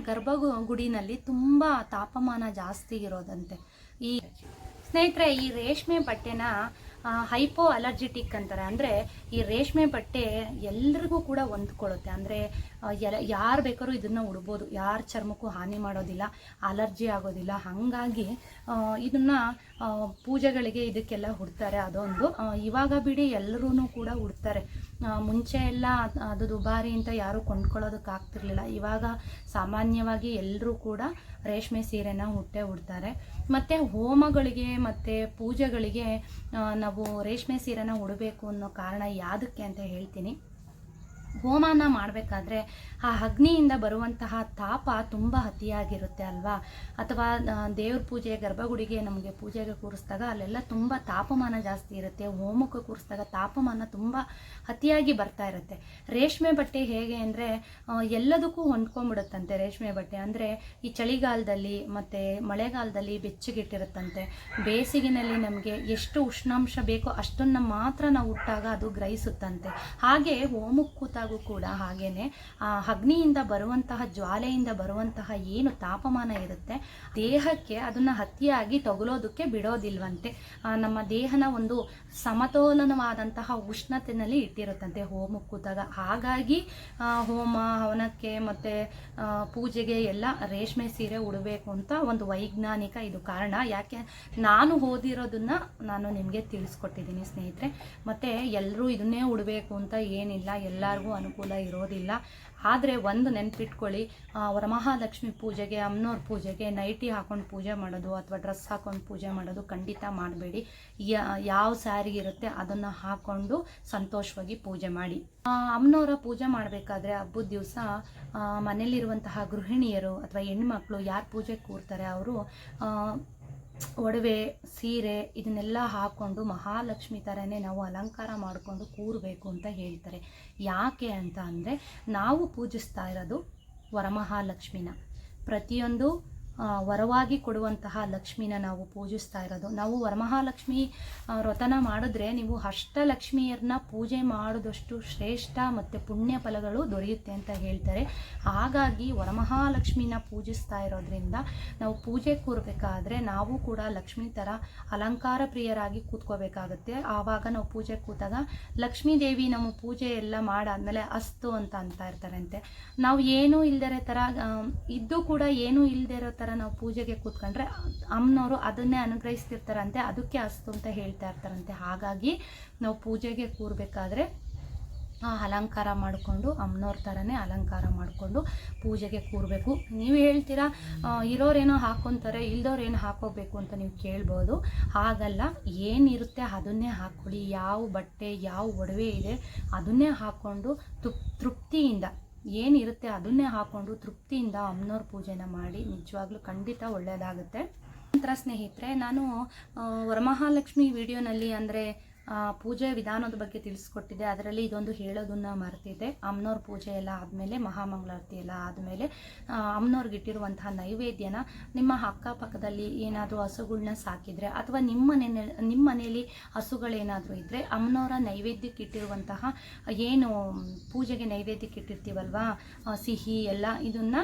ಗರ್ಭಗು ಗುಡಿನಲ್ಲಿ ತುಂಬ ತಾಪಮಾನ ಜಾಸ್ತಿ ಇರೋದಂತೆ. ಈ ಸ್ನೇಹಿತರೆ, ಈ ರೇಷ್ಮೆ ಬಟ್ಟೆನ ಹೈಪೋ ಅಲರ್ಜಿಟಿಕ್ ಅಂತಾರೆ. ಅಂದರೆ ಈ ರೇಷ್ಮೆ ಬಟ್ಟೆ ಎಲ್ರಿಗೂ ಕೂಡ ಹೊಂದ್ಕೊಳ್ಳುತ್ತೆ. ಅಂದರೆ ಯಾರು ಬೇಕಾದ್ರೂ ಇದನ್ನು ಉಡ್ಬೋದು. ಯಾರ ಚರ್ಮಕ್ಕೂ ಹಾನಿ ಮಾಡೋದಿಲ್ಲ, ಅಲರ್ಜಿ ಆಗೋದಿಲ್ಲ. ಹಾಗಾಗಿ ಇದನ್ನು ಪೂಜೆಗಳಿಗೆ ಇದಕ್ಕೆಲ್ಲ ಉಡ್ತಾರೆ. ಅದೊಂದು. ಇವಾಗ ಬಿಡಿ ಎಲ್ಲರೂ ಕೂಡ ಉಡ್ತಾರೆ. ಮುಂಚೆ ಎಲ್ಲ ಅದು ದುಬಾರಿ ಅಂತ ಯಾರೂ ಕೊಂಡ್ಕೊಳ್ಳೋದಕ್ಕಾಗ್ತಿರ್ಲಿಲ್ಲ. ಇವಾಗ ಸಾಮಾನ್ಯವಾಗಿ ಎಲ್ಲರೂ ಕೂಡ ರೇಷ್ಮೆ ಸೀರೆನ ಹುಟ್ಟೆ ಉಡ್ತಾರೆ. ಮತ್ತು ಹೋಮಗಳಿಗೆ ಮತ್ತು ಪೂಜೆಗಳಿಗೆ ನಾವು ರೇಷ್ಮೆ ಸೀರೆನ ಉಡಬೇಕು ಅನ್ನೋ ಕಾರಣ ಯಾವುದಕ್ಕೆ ಅಂತ ಹೇಳ್ತೀನಿ. ಹೋಮನ ಮಾಡಬೇಕಾದ್ರೆ ಆ ಅಗ್ನಿಯಿಂದ ಬರುವಂತಹ ತಾಪ ತುಂಬ ಅತಿಯಾಗಿರುತ್ತೆ ಅಲ್ವಾ? ಅಥವಾ ದೇವ್ರ ಪೂಜೆ ಗರ್ಭಗುಡಿಗೆ ನಮಗೆ ಪೂಜೆಗೆ ಕೂರಿಸಿದಾಗ ಅಲ್ಲೆಲ್ಲ ತುಂಬ ತಾಪಮಾನ ಜಾಸ್ತಿ ಇರುತ್ತೆ. ಹೋಮಕ್ಕೆ ಕೂರಿಸಿದಾಗ ತಾಪಮಾನ ತುಂಬ ಅತಿಯಾಗಿ ಬರ್ತಾ ಇರುತ್ತೆ. ರೇಷ್ಮೆ ಬಟ್ಟೆ ಹೇಗೆ ಅಂದರೆ ಎಲ್ಲದಕ್ಕೂ ಹೊಂದ್ಕೊಂಡ್ಬಿಡುತ್ತಂತೆ ರೇಷ್ಮೆ ಬಟ್ಟೆ. ಅಂದರೆ ಈ ಚಳಿಗಾಲದಲ್ಲಿ ಮತ್ತು ಮಳೆಗಾಲದಲ್ಲಿ ಬೆಚ್ಚಗಿಟ್ಟಿರುತ್ತಂತೆ. ಬೇಸಿಗೆನಲ್ಲಿ ನಮಗೆ ಎಷ್ಟು ಉಷ್ಣಾಂಶ ಬೇಕೋ ಅಷ್ಟನ್ನು ಮಾತ್ರ ನಾವು ಹುಟ್ಟಾಗ ಅದು ಗ್ರಹಿಸುತ್ತಂತೆ. ಹಾಗೆ ಹೋಮಕ್ಕೆ ಕೂತಾಗ ಕೂಡ ಹಾಗೇನೆ ಅಗ್ನಿಯಿಂದ ಬರುವಂತಹ ಜ್ವಾಲೆಯಿಂದ ಬರುವಂತಹ ಏನು ತಾಪಮಾನ ಇರುತ್ತೆ, ದೇಹಕ್ಕೆ ಅದನ್ನ ಹತ್ತಿಯಾಗಿ ತಗುಲೋದಕ್ಕೆ ಬಿಡೋದಿಲ್ವಂತೆ. ನಮ್ಮ ದೇಹನ ಒಂದು ಸಮತೋಲನವಾದಂತಹ ಉಷ್ಣತೆಯಲ್ಲಿ ಇಟ್ಟಿರುತ್ತಂತೆ ಹೋಮಕ್ಕೆ ಕೂತಾಗ ಹಾಗಾಗಿ ಹೋಮ, ಹವನಕ್ಕೆ ಮತ್ತೆ ಪೂಜೆಗೆ ಎಲ್ಲ ರೇಷ್ಮೆ ಸೀರೆ ಉಡಬೇಕು ಅಂತ ಒಂದು ವೈಜ್ಞಾನಿಕ ಇದು ಕಾರಣ. ಯಾಕೆ, ನಾನು ಓದಿರೋದನ್ನ ನಾನು ನಿಮಗೆ ತಿಳಿಸ್ಕೊಟ್ಟಿದ್ದೀನಿ ಸ್ನೇಹಿತರೆ. ಮತ್ತೆ ಎಲ್ಲರೂ ಇದನ್ನೇ ಉಡಬೇಕು ಅಂತ ಏನಿಲ್ಲ. ಎಲ್ಲರಿಗೂ ಅನುಕೂಲ ಇರೋದಿಲ್ಲ. ಆದರೆ ಒಂದು ನೆನಪಿಟ್ಕೊಳ್ಳಿ ಅವರ ವರಮಹಾಲಕ್ಷ್ಮಿ ಪೂಜೆಗೆ ಅಮ್ಮನವ್ರ ಪೂಜೆಗೆ ನೈಟಿ ಹಾಕೊಂಡು ಪೂಜೆ ಮಾಡೋದು ಅಥವಾ ಡ್ರೆಸ್ ಹಾಕೊಂಡು ಪೂಜೆ ಮಾಡೋದು ಖಂಡಿತ ಮಾಡಬೇಡಿ. ಯಾವ ಸ್ಯಾರಿ ಇರುತ್ತೆ ಅದನ್ನು ಹಾಕೊಂಡು ಸಂತೋಷವಾಗಿ ಪೂಜೆ ಮಾಡಿ. ಅಮ್ಮನವರ ಪೂಜೆ ಮಾಡಬೇಕಾದ್ರೆ ಹಬ್ಬದ ದಿವಸ ಮನೇಲಿರುವಂತಹ ಗೃಹಿಣಿಯರು ಅಥವಾ ಹೆಣ್ಮಕ್ಳು ಯಾರು ಪೂಜೆ ಕೂರ್ತಾರೆ ಅವರು ಒಡವೆ, ಸೀರೆ ಇದನ್ನೆಲ್ಲ ಹಾಕ್ಕೊಂಡು ಮಹಾಲಕ್ಷ್ಮಿ ಥರನೇ ನಾವು ಅಲಂಕಾರ ಮಾಡಿಕೊಂಡು ಕೂರಬೇಕು ಅಂತ ಹೇಳ್ತಾರೆ. ಯಾಕೆ ಅಂತ ಅಂದರೆ ನಾವು ಪೂಜಿಸ್ತಾ ಇರೋದು ವರಮಹಾಲಕ್ಷ್ಮಿನ. ಪ್ರತಿಯೊಂದು ವರವಾಗಿ ಕೊಡುವಂತಹ ಲಕ್ಷ್ಮಿನ ನಾವು ಪೂಜಿಸ್ತಾ ಇರೋದು. ನಾವು ವರಮಹಾಲಕ್ಷ್ಮಿ ವ್ರತನ ಮಾಡಿದ್ರೆ ನೀವು ಅಷ್ಟಲಕ್ಷ್ಮಿಯರನ್ನ ಪೂಜೆ ಮಾಡಿದಷ್ಟು ಶ್ರೇಷ್ಠ ಮತ್ತು ಪುಣ್ಯ ಫಲಗಳು ದೊರೆಯುತ್ತೆ ಅಂತ ಹೇಳ್ತಾರೆ. ಹಾಗಾಗಿ ವರಮಹಾಲಕ್ಷ್ಮಿನ ಪೂಜಿಸ್ತಾ ಇರೋದ್ರಿಂದ ನಾವು ಪೂಜೆ ಕೂರಬೇಕಾದ್ರೆ ನಾವು ಕೂಡ ಲಕ್ಷ್ಮಿ ಥರ ಅಲಂಕಾರ ಪ್ರಿಯರಾಗಿ ಕೂತ್ಕೋಬೇಕಾಗುತ್ತೆ. ಆವಾಗ ನಾವು ಪೂಜೆ ಕೂತಾಗ ಲಕ್ಷ್ಮೀ ದೇವಿ ನಮ್ಮ ಪೂಜೆ ಎಲ್ಲ ಮಾಡಾದ್ಮೇಲೆ ಅಸ್ತು ಅಂತ ಅಂತ ಇರ್ತಾರಂತೆ. ನಾವು ಏನೂ ಇಲ್ದಿರೋ ಥರ ಇದ್ದು ಕೂಡ ಏನೂ ಇಲ್ಲದೇ ಇರೋ ಥರ ನಾವು ಪೂಜೆಗೆ ಕೂತ್ಕೊಂಡ್ರೆ ಅಮ್ಮನವರು ಅದನ್ನೇ ಅನುಗ್ರಹಿಸ್ತಿರ್ತಾರಂತೆ, ಅದಕ್ಕೆ ಅಸ್ತು ಅಂತ ಹೇಳ್ತಾ ಇರ್ತಾರಂತೆ. ಹಾಗಾಗಿ ನಾವು ಪೂಜೆಗೆ ಕೂರಬೇಕಾದ್ರೆ ಅಲಂಕಾರ ಮಾಡಿಕೊಂಡು, ಅಮ್ಮನವ್ರ ಥರನೇ ಅಲಂಕಾರ ಮಾಡಿಕೊಂಡು ಪೂಜೆಗೆ ಕೂರಬೇಕು. ನೀವು ಹೇಳ್ತೀರಾ ಇರೋರೇನೋ ಹಾಕ್ಕೊತಾರೆ ಇಲ್ದವ್ರೇನು ಹಾಕೋಬೇಕು ಅಂತ ನೀವು ಕೇಳ್ಬೋದು. ಹಾಗಲ್ಲ, ಏನಿರುತ್ತೆ ಅದನ್ನೇ ಹಾಕ್ಕೊಳ್ಳಿ ಯಾವ ಬಟ್ಟೆ, ಯಾವ ಒಡವೆ ಇದೆ ಅದನ್ನೇ ಹಾಕ್ಕೊಂಡು ತುಪ್, ತೃಪ್ತಿಯಿಂದ ಏನಿರುತ್ತೆ ಅದನ್ನೇ ಹಾಕ್ಕೊಂಡು ತೃಪ್ತಿಯಿಂದ ಅಮ್ಮನವ್ರ ಪೂಜೆನ ಮಾಡಿ ನಿಜವಾಗ್ಲೂ ಖಂಡಿತ ಒಳ್ಳೆಯದಾಗುತ್ತೆ ನಂತರ ಸ್ನೇಹಿತರೆ, ನಾನು ವರಮಹಾಲಕ್ಷ್ಮಿ ವಿಡಿಯೋನಲ್ಲಿ ಅಂದರೆ ಪೂಜೆ ವಿಧಾನದ ಬಗ್ಗೆ ತಿಳಿಸ್ಕೊಟ್ಟಿದೆ. ಅದರಲ್ಲಿ ಇದೊಂದು ಹೇಳೋದನ್ನ ಮರೆತಿದ್ದೆ. ಅಮ್ಮನವ್ರ ಪೂಜೆ ಎಲ್ಲ ಆದಮೇಲೆ ಮಹಾಮಂಗಳಾರತಿ ಎಲ್ಲ ಆದಮೇಲೆ ಅಮ್ಮನವ್ರಿಗೆ ಇಟ್ಟಿರುವಂತಹ ನೈವೇದ್ಯನ ನಿಮ್ಮ ಅಕ್ಕಪಕ್ಕದಲ್ಲಿ ಏನಾದರೂ ಹಸುಗಳನ್ನ ಸಾಕಿದರೆ ಅಥವಾ ನಿಮ್ಮ ನಿಮ್ಮ ಮನೆಯಲ್ಲಿ ಹಸುಗಳೇನಾದರೂ ಇದ್ದರೆ ಅಮ್ಮನವರ ನೈವೇದ್ಯಕ್ಕೆ ಇಟ್ಟಿರುವಂತಹ ಏನು ಪೂಜೆಗೆ ನೈವೇದ್ಯಕ್ಕೆ ಇಟ್ಟಿರ್ತೀವಲ್ವಾ ಸಿಹಿ ಎಲ್ಲ ಇದನ್ನ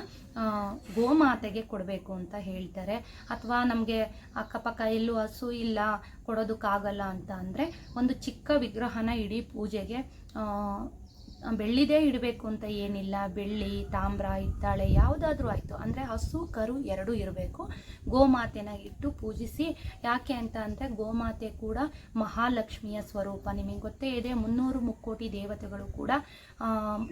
ಗೋಮಾತೆಗೆ ಕೊಡಬೇಕು ಅಂತ ಹೇಳ್ತಾರೆ. ಅಥವಾ ನಮಗೆ ಅಕ್ಕಪಕ್ಕ ಎಲ್ಲೂ ಹಸು ಇಲ್ಲ ಕೊಡೋದಕ್ಕಾಗಲ್ಲ ಅಂತ ಅಂದರೆ ಒಂದು ಚಿಕ್ಕ ವಿಗ್ರಹನ ಇಡೀ ಪೂಜೆಗೆ ಬೆಳ್ಳಿದೇ ಇಡಬೇಕು ಅಂತ ಏನಿಲ್ಲ, ಬೆಳ್ಳಿ, ತಾಮ್ರ, ಹಿತ್ತಾಳೆ ಯಾವುದಾದ್ರೂ ಆಯಿತು. ಅಂದರೆ ಹಸು, ಕರು ಎರಡೂ ಇರಬೇಕು. ಗೋಮಾತೆನ ಇಟ್ಟು ಪೂಜಿಸಿ. ಯಾಕೆ ಅಂತ ಅಂದರೆ ಗೋಮಾತೆ ಕೂಡ ಮಹಾಲಕ್ಷ್ಮಿಯ ಸ್ವರೂಪ. ನಿಮಗೆ ಗೊತ್ತೇ ಇದೆ, ಮುನ್ನೂರು ಮುಕ್ಕೋಟಿ ದೇವತೆಗಳು ಕೂಡ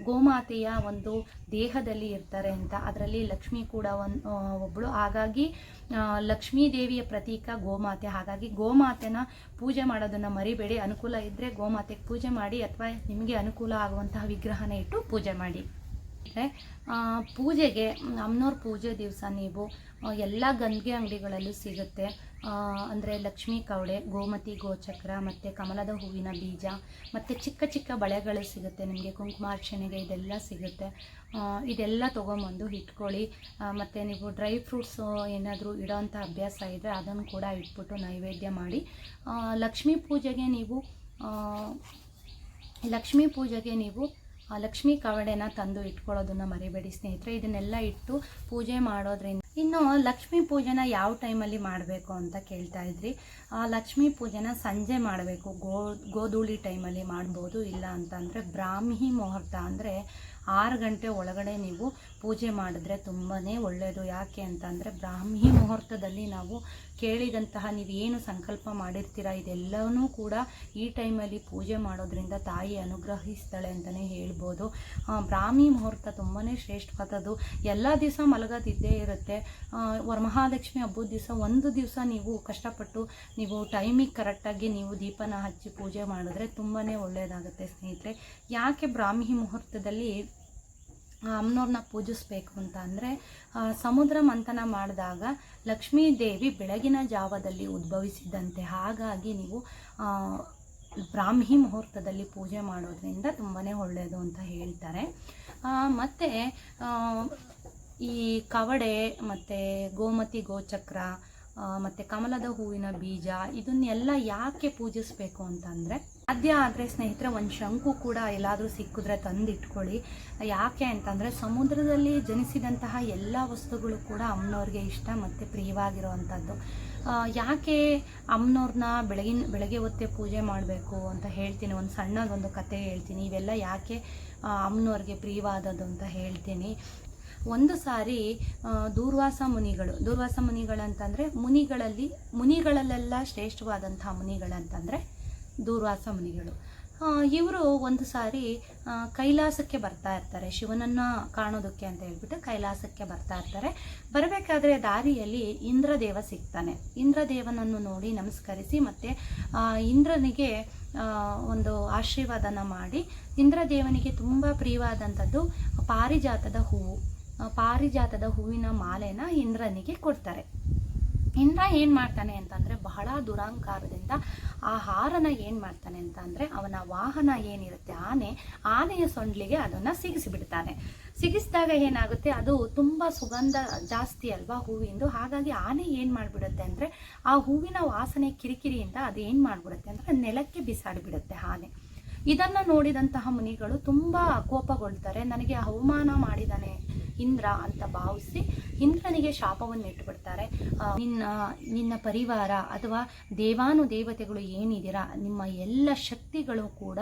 ಗೋಮಾತೆಯ ಒಂದು ದೇಹದಲ್ಲಿ ಇರ್ತಾರೆ ಅಂತ. ಅದರಲ್ಲಿ ಲಕ್ಷ್ಮಿ ಕೂಡ ಒಂದು ಒಬ್ಬಳು ಹಾಗಾಗಿ ಲಕ್ಷ್ಮೀ ದೇವಿಯ ಪ್ರತೀಕ ಗೋಮಾತೆ. ಹಾಗಾಗಿ ಗೋಮಾತೆನ ಪೂಜೆ ಮಾಡೋದನ್ನು ಮರಿಬೇಡಿ. ಅನುಕೂಲ ಇದ್ದರೆ ಗೋಮಾತೆಗೆ ಪೂಜೆ ಮಾಡಿ, ಅಥವಾ ನಿಮಗೆ ಅನುಕೂಲ ಆಗುವಂತಹ ವಿಗ್ರಹನ ಇಟ್ಟು ಪೂಜೆ ಮಾಡಿ. ಪೂಜೆಗೆ, ಅಮ್ಮನವ್ರ ಪೂಜೆ ದಿವಸ ನೀವು ಎಲ್ಲ ಗಂಗೆ ಅಂಗಡಿಗಳಲ್ಲೂ ಸಿಗುತ್ತೆ. ಅಂದರೆ ಲಕ್ಷ್ಮೀ ಕವಡೆ ಗೋಮತಿ, ಗೋಚಕ್ರ, ಮತ್ತು ಕಮಲದ ಹೂವಿನ ಬೀಜ, ಮತ್ತು ಚಿಕ್ಕ ಚಿಕ್ಕ ಬಳೆಗಳು ಸಿಗುತ್ತೆ ನಿಮಗೆ, ಕುಂಕುಮಾರ್ಚನೆಗೆ ಇದೆಲ್ಲ ಸಿಗುತ್ತೆ. ಇದೆಲ್ಲ ತೊಗೊಂಬಂದು ಇಟ್ಕೊಳ್ಳಿ. ಮತ್ತು ನೀವು ಡ್ರೈ ಫ್ರೂಟ್ಸು ಏನಾದರೂ ಇಡೋವಂಥ ಅಭ್ಯಾಸ ಇದ್ದರೆ ಅದನ್ನು ಕೂಡ ಇಟ್ಬಿಟ್ಟು ನೈವೇದ್ಯ ಮಾಡಿ. ಲಕ್ಷ್ಮೀ ಪೂಜೆಗೆ ನೀವು ಲಕ್ಷ್ಮೀ ಪೂಜೆಗೆ ನೀವು ಲಕ್ಷ್ಮೀ ಕವಡೆನ ತಂದು ಇಟ್ಕೊಳ್ಳೋದನ್ನ ಮರಿಬೇಡಿ ಸ್ನೇಹಿತರೆ. ಇದನ್ನೆಲ್ಲ ಇಟ್ಟು ಪೂಜೆ ಮಾಡೋದ್ರಿಂದ ಇನ್ನು ಲಕ್ಷ್ಮೀ ಪೂಜೆನ ಯಾವ ಟೈಮಲ್ಲಿ ಮಾಡಬೇಕು ಅಂತ ಕೇಳ್ತಾ ಇದ್ರಿ. ಆ, ಲಕ್ಷ್ಮೀ ಪೂಜೆನ ಸಂಜೆ ಮಾಡಬೇಕು. ಗೋ, ಗೋಧೂಳಿ ಟೈಮಲ್ಲಿ ಮಾಡ್ಬೋದು. ಇಲ್ಲ ಅಂತಂದರೆ ಬ್ರಾಹ್ಮಿ ಮುಹೂರ್ತ ಅಂದರೆ ಆರು ಗಂಟೆ ಒಳಗಡೆ ನೀವು ಪೂಜೆ ಮಾಡಿದ್ರೆ ತುಂಬಾ ಒಳ್ಳೆಯದು ಯಾಕೆ ಅಂತಂದರೆ ಬ್ರಾಹ್ಮಿ ಮುಹೂರ್ತದಲ್ಲಿ ನಾವು ಕೇಳಿದಂತಹ ನೀವು ಏನು ಸಂಕಲ್ಪ ಮಾಡಿರ್ತೀರ ಇದೆಲ್ಲವೂ ಕೂಡ ಈ ಟೈಮಲ್ಲಿ ಪೂಜೆ ಮಾಡೋದ್ರಿಂದ ತಾಯಿ ಅನುಗ್ರಹಿಸ್ತಾಳೆ ಅಂತಲೇ ಹೇಳ್ಬೋದು. ಬ್ರಾಹ್ಮಿ ಮುಹೂರ್ತ ತುಂಬಾ ಶ್ರೇಷ್ಠವಾದದ್ದು. ಎಲ್ಲ ದಿವಸ ಮಲಗೋದಿದ್ದೇ ಇರುತ್ತೆ. ವರಮಹಾಲಕ್ಷ್ಮಿ ಹಬ್ಬದ ದಿವಸ ಒಂದು ದಿವಸ ನೀವು ಕಷ್ಟಪಟ್ಟು ನೀವು ಟೈಮಿಗೆ ಕರೆಕ್ಟಾಗಿ ನೀವು ದೀಪನ ಹಚ್ಚಿ ಪೂಜೆ ಮಾಡಿದ್ರೆ ತುಂಬಾ ಒಳ್ಳೆಯದಾಗುತ್ತೆ ಸ್ನೇಹಿತರೆ. ಯಾಕೆ ಬ್ರಾಹ್ಮಿ ಮುಹೂರ್ತದಲ್ಲಿ ಅಮ್ಮನವ್ರನ್ನ ಪೂಜಿಸ್ಬೇಕು ಅಂತ ಅಂದರೆ ಸಮುದ್ರ ಮಂಥನ ಮಾಡಿದಾಗ ಲಕ್ಷ್ಮೀ ದೇವಿ ಬೆಳಗಿನ ಜಾವದಲ್ಲಿ ಉದ್ಭವಿಸಿದ್ದಂತೆ. ಹಾಗಾಗಿ ನೀವು ಬ್ರಾಹ್ಮಿ ಮುಹೂರ್ತದಲ್ಲಿ ಪೂಜೆ ಮಾಡೋದ್ರಿಂದ ತುಂಬಾ ಒಳ್ಳೆಯದು ಅಂತ ಹೇಳ್ತಾರೆ. ಮತ್ತು ಈ ಕವಡೆ ಮತ್ತು ಗೋಮತಿ ಗೋಚಕ್ರ ಮತ್ತು ಕಮಲದ ಹೂವಿನ ಬೀಜ, ಇದನ್ನೆಲ್ಲ ಯಾಕೆ ಪೂಜಿಸಬೇಕು ಅಂತಂದರೆ ಸಾಧ್ಯ ಆದರೆ ಸ್ನೇಹಿತರೆ, ಒಂದು ಶಂಕು ಕೂಡ ಎಲ್ಲಾದರೂ ಸಿಕ್ಕಿದ್ರೆ ತಂದಿಟ್ಕೊಳ್ಳಿ. ಯಾಕೆ ಅಂತಂದರೆ, ಸಮುದ್ರದಲ್ಲಿ ಜನಿಸಿದಂತಹ ಎಲ್ಲ ವಸ್ತುಗಳು ಕೂಡ ಅಮ್ಮನವ್ರಿಗೆ ಇಷ್ಟ ಮತ್ತು ಪ್ರಿಯವಾಗಿರುವಂಥದ್ದು ಯಾಕೆ ಅಮ್ಮನವ್ರನ್ನ ಬೆಳಗಿನ, ಬೆಳಗ್ಗೆ ಹೊತ್ತೆ ಪೂಜೆ ಮಾಡಬೇಕು ಅಂತ ಹೇಳ್ತೀನಿ. ಒಂದು ಸಣ್ಣದೊಂದು ಕತೆ ಹೇಳ್ತೀನಿ. ಇವೆಲ್ಲ ಯಾಕೆ ಅಮ್ಮನವ್ರಿಗೆ ಪ್ರಿಯವಾದದ್ದು ಅಂತ ಹೇಳ್ತೀನಿ. ಒಂದು ಸಾರಿ ದೂರ್ವಾಸ ಮುನಿಗಳು, ದೂರ್ವಾಸ ಮುನಿಗಳಂತಂದರೆ ಮುನಿಗಳಲ್ಲಿ, ಮುನಿಗಳಲ್ಲೆಲ್ಲ ಶ್ರೇಷ್ಠವಾದಂತಹ ಮುನಿಗಳಂತಂದರೆ ದೂರ್ವಾಸ ಮುನಿಗಳು. ಇವರು ಒಂದು ಸಾರಿ ಕೈಲಾಸಕ್ಕೆ ಬರ್ತಾ ಇರ್ತಾರೆ. ಶಿವನನ್ನು ಕಾಣೋದಕ್ಕೆ ಅಂತ ಹೇಳ್ಬಿಟ್ಟು ಕೈಲಾಸಕ್ಕೆ ಬರ್ತಾ ಇರ್ತಾರೆ. ಬರಬೇಕಾದ್ರೆ ದಾರಿಯಲ್ಲಿ ಇಂದ್ರದೇವ ಸಿಗ್ತಾನೆ. ಇಂದ್ರದೇವನನ್ನು ನೋಡಿ ನಮಸ್ಕರಿಸಿ ಮತ್ತು ಇಂದ್ರನಿಗೆ ಒಂದು ಆಶೀರ್ವಾದನ ಮಾಡಿ, ಇಂದ್ರದೇವನಿಗೆ ತುಂಬ ಪ್ರಿಯವಾದಂಥದ್ದು ಪಾರಿಜಾತದ ಹೂವು. ಪಾರಿಜಾತದ ಹೂವಿನ ಮಾಲೆನ ಇಂದ್ರನಿಗೆ ಕೊಡ್ತಾರೆ. ಇಂದ್ರ ಏನು ಮಾಡ್ತಾನೆ ಅಂತಂದರೆ ಬಹಳ ದುರಹಂಕಾರದಿಂದ ಆ ಹಾರನ ಏನು ಮಾಡ್ತಾನೆ ಅಂತ ಅಂದರೆ ಅವನ ವಾಹನ ಏನಿರುತ್ತೆ ಆನೆ, ಆನೆಯ ಸೊಂಡ್ಲಿಗೆ ಅದನ್ನು ಸಿಗಿಸಿಬಿಡ್ತಾನೆ. ಸಿಗಿಸಿದಾಗ ಏನಾಗುತ್ತೆ? ಅದು ತುಂಬ ಸುಗಂಧ ಜಾಸ್ತಿ ಅಲ್ವಾ ಹೂವಿಂದು. ಹಾಗಾಗಿ ಆನೆ ಏನು ಮಾಡಿಬಿಡುತ್ತೆ ಅಂದರೆ ಆ ಹೂವಿನ ವಾಸನೆ ಕಿರಿಕಿರಿಯಿಂದ ಅದು ಏನು ಮಾಡಿಬಿಡುತ್ತೆ ಅಂದರೆ ನೆಲಕ್ಕೆ ಬಿಸಾಡಿಬಿಡುತ್ತೆ ಆನೆ. ಇದನ್ನು ನೋಡಿದಂತಹ ಮುನಿಗಳು ತುಂಬ ಕೋಪಗೊಳ್ತಾರೆ. ನನಗೆ ಅವಮಾನ ಮಾಡಿದಾನೆ. ಇಂದ್ರ ಅಂತ ಭಾವಿಸಿ ಇಂದ್ರನಿಗೆ ಶಾಪವನ್ನು ಇಟ್ಟುಬಿಡ್ತಾರೆ. ನಿನ್ನ ನಿನ್ನ ಪರಿವಾರ ಅಥವಾ ದೇವಾನು ದೇವತೆಗಳು ಏನಿದ್ದೀರಾ, ನಿಮ್ಮ ಎಲ್ಲ ಶಕ್ತಿಗಳು ಕೂಡ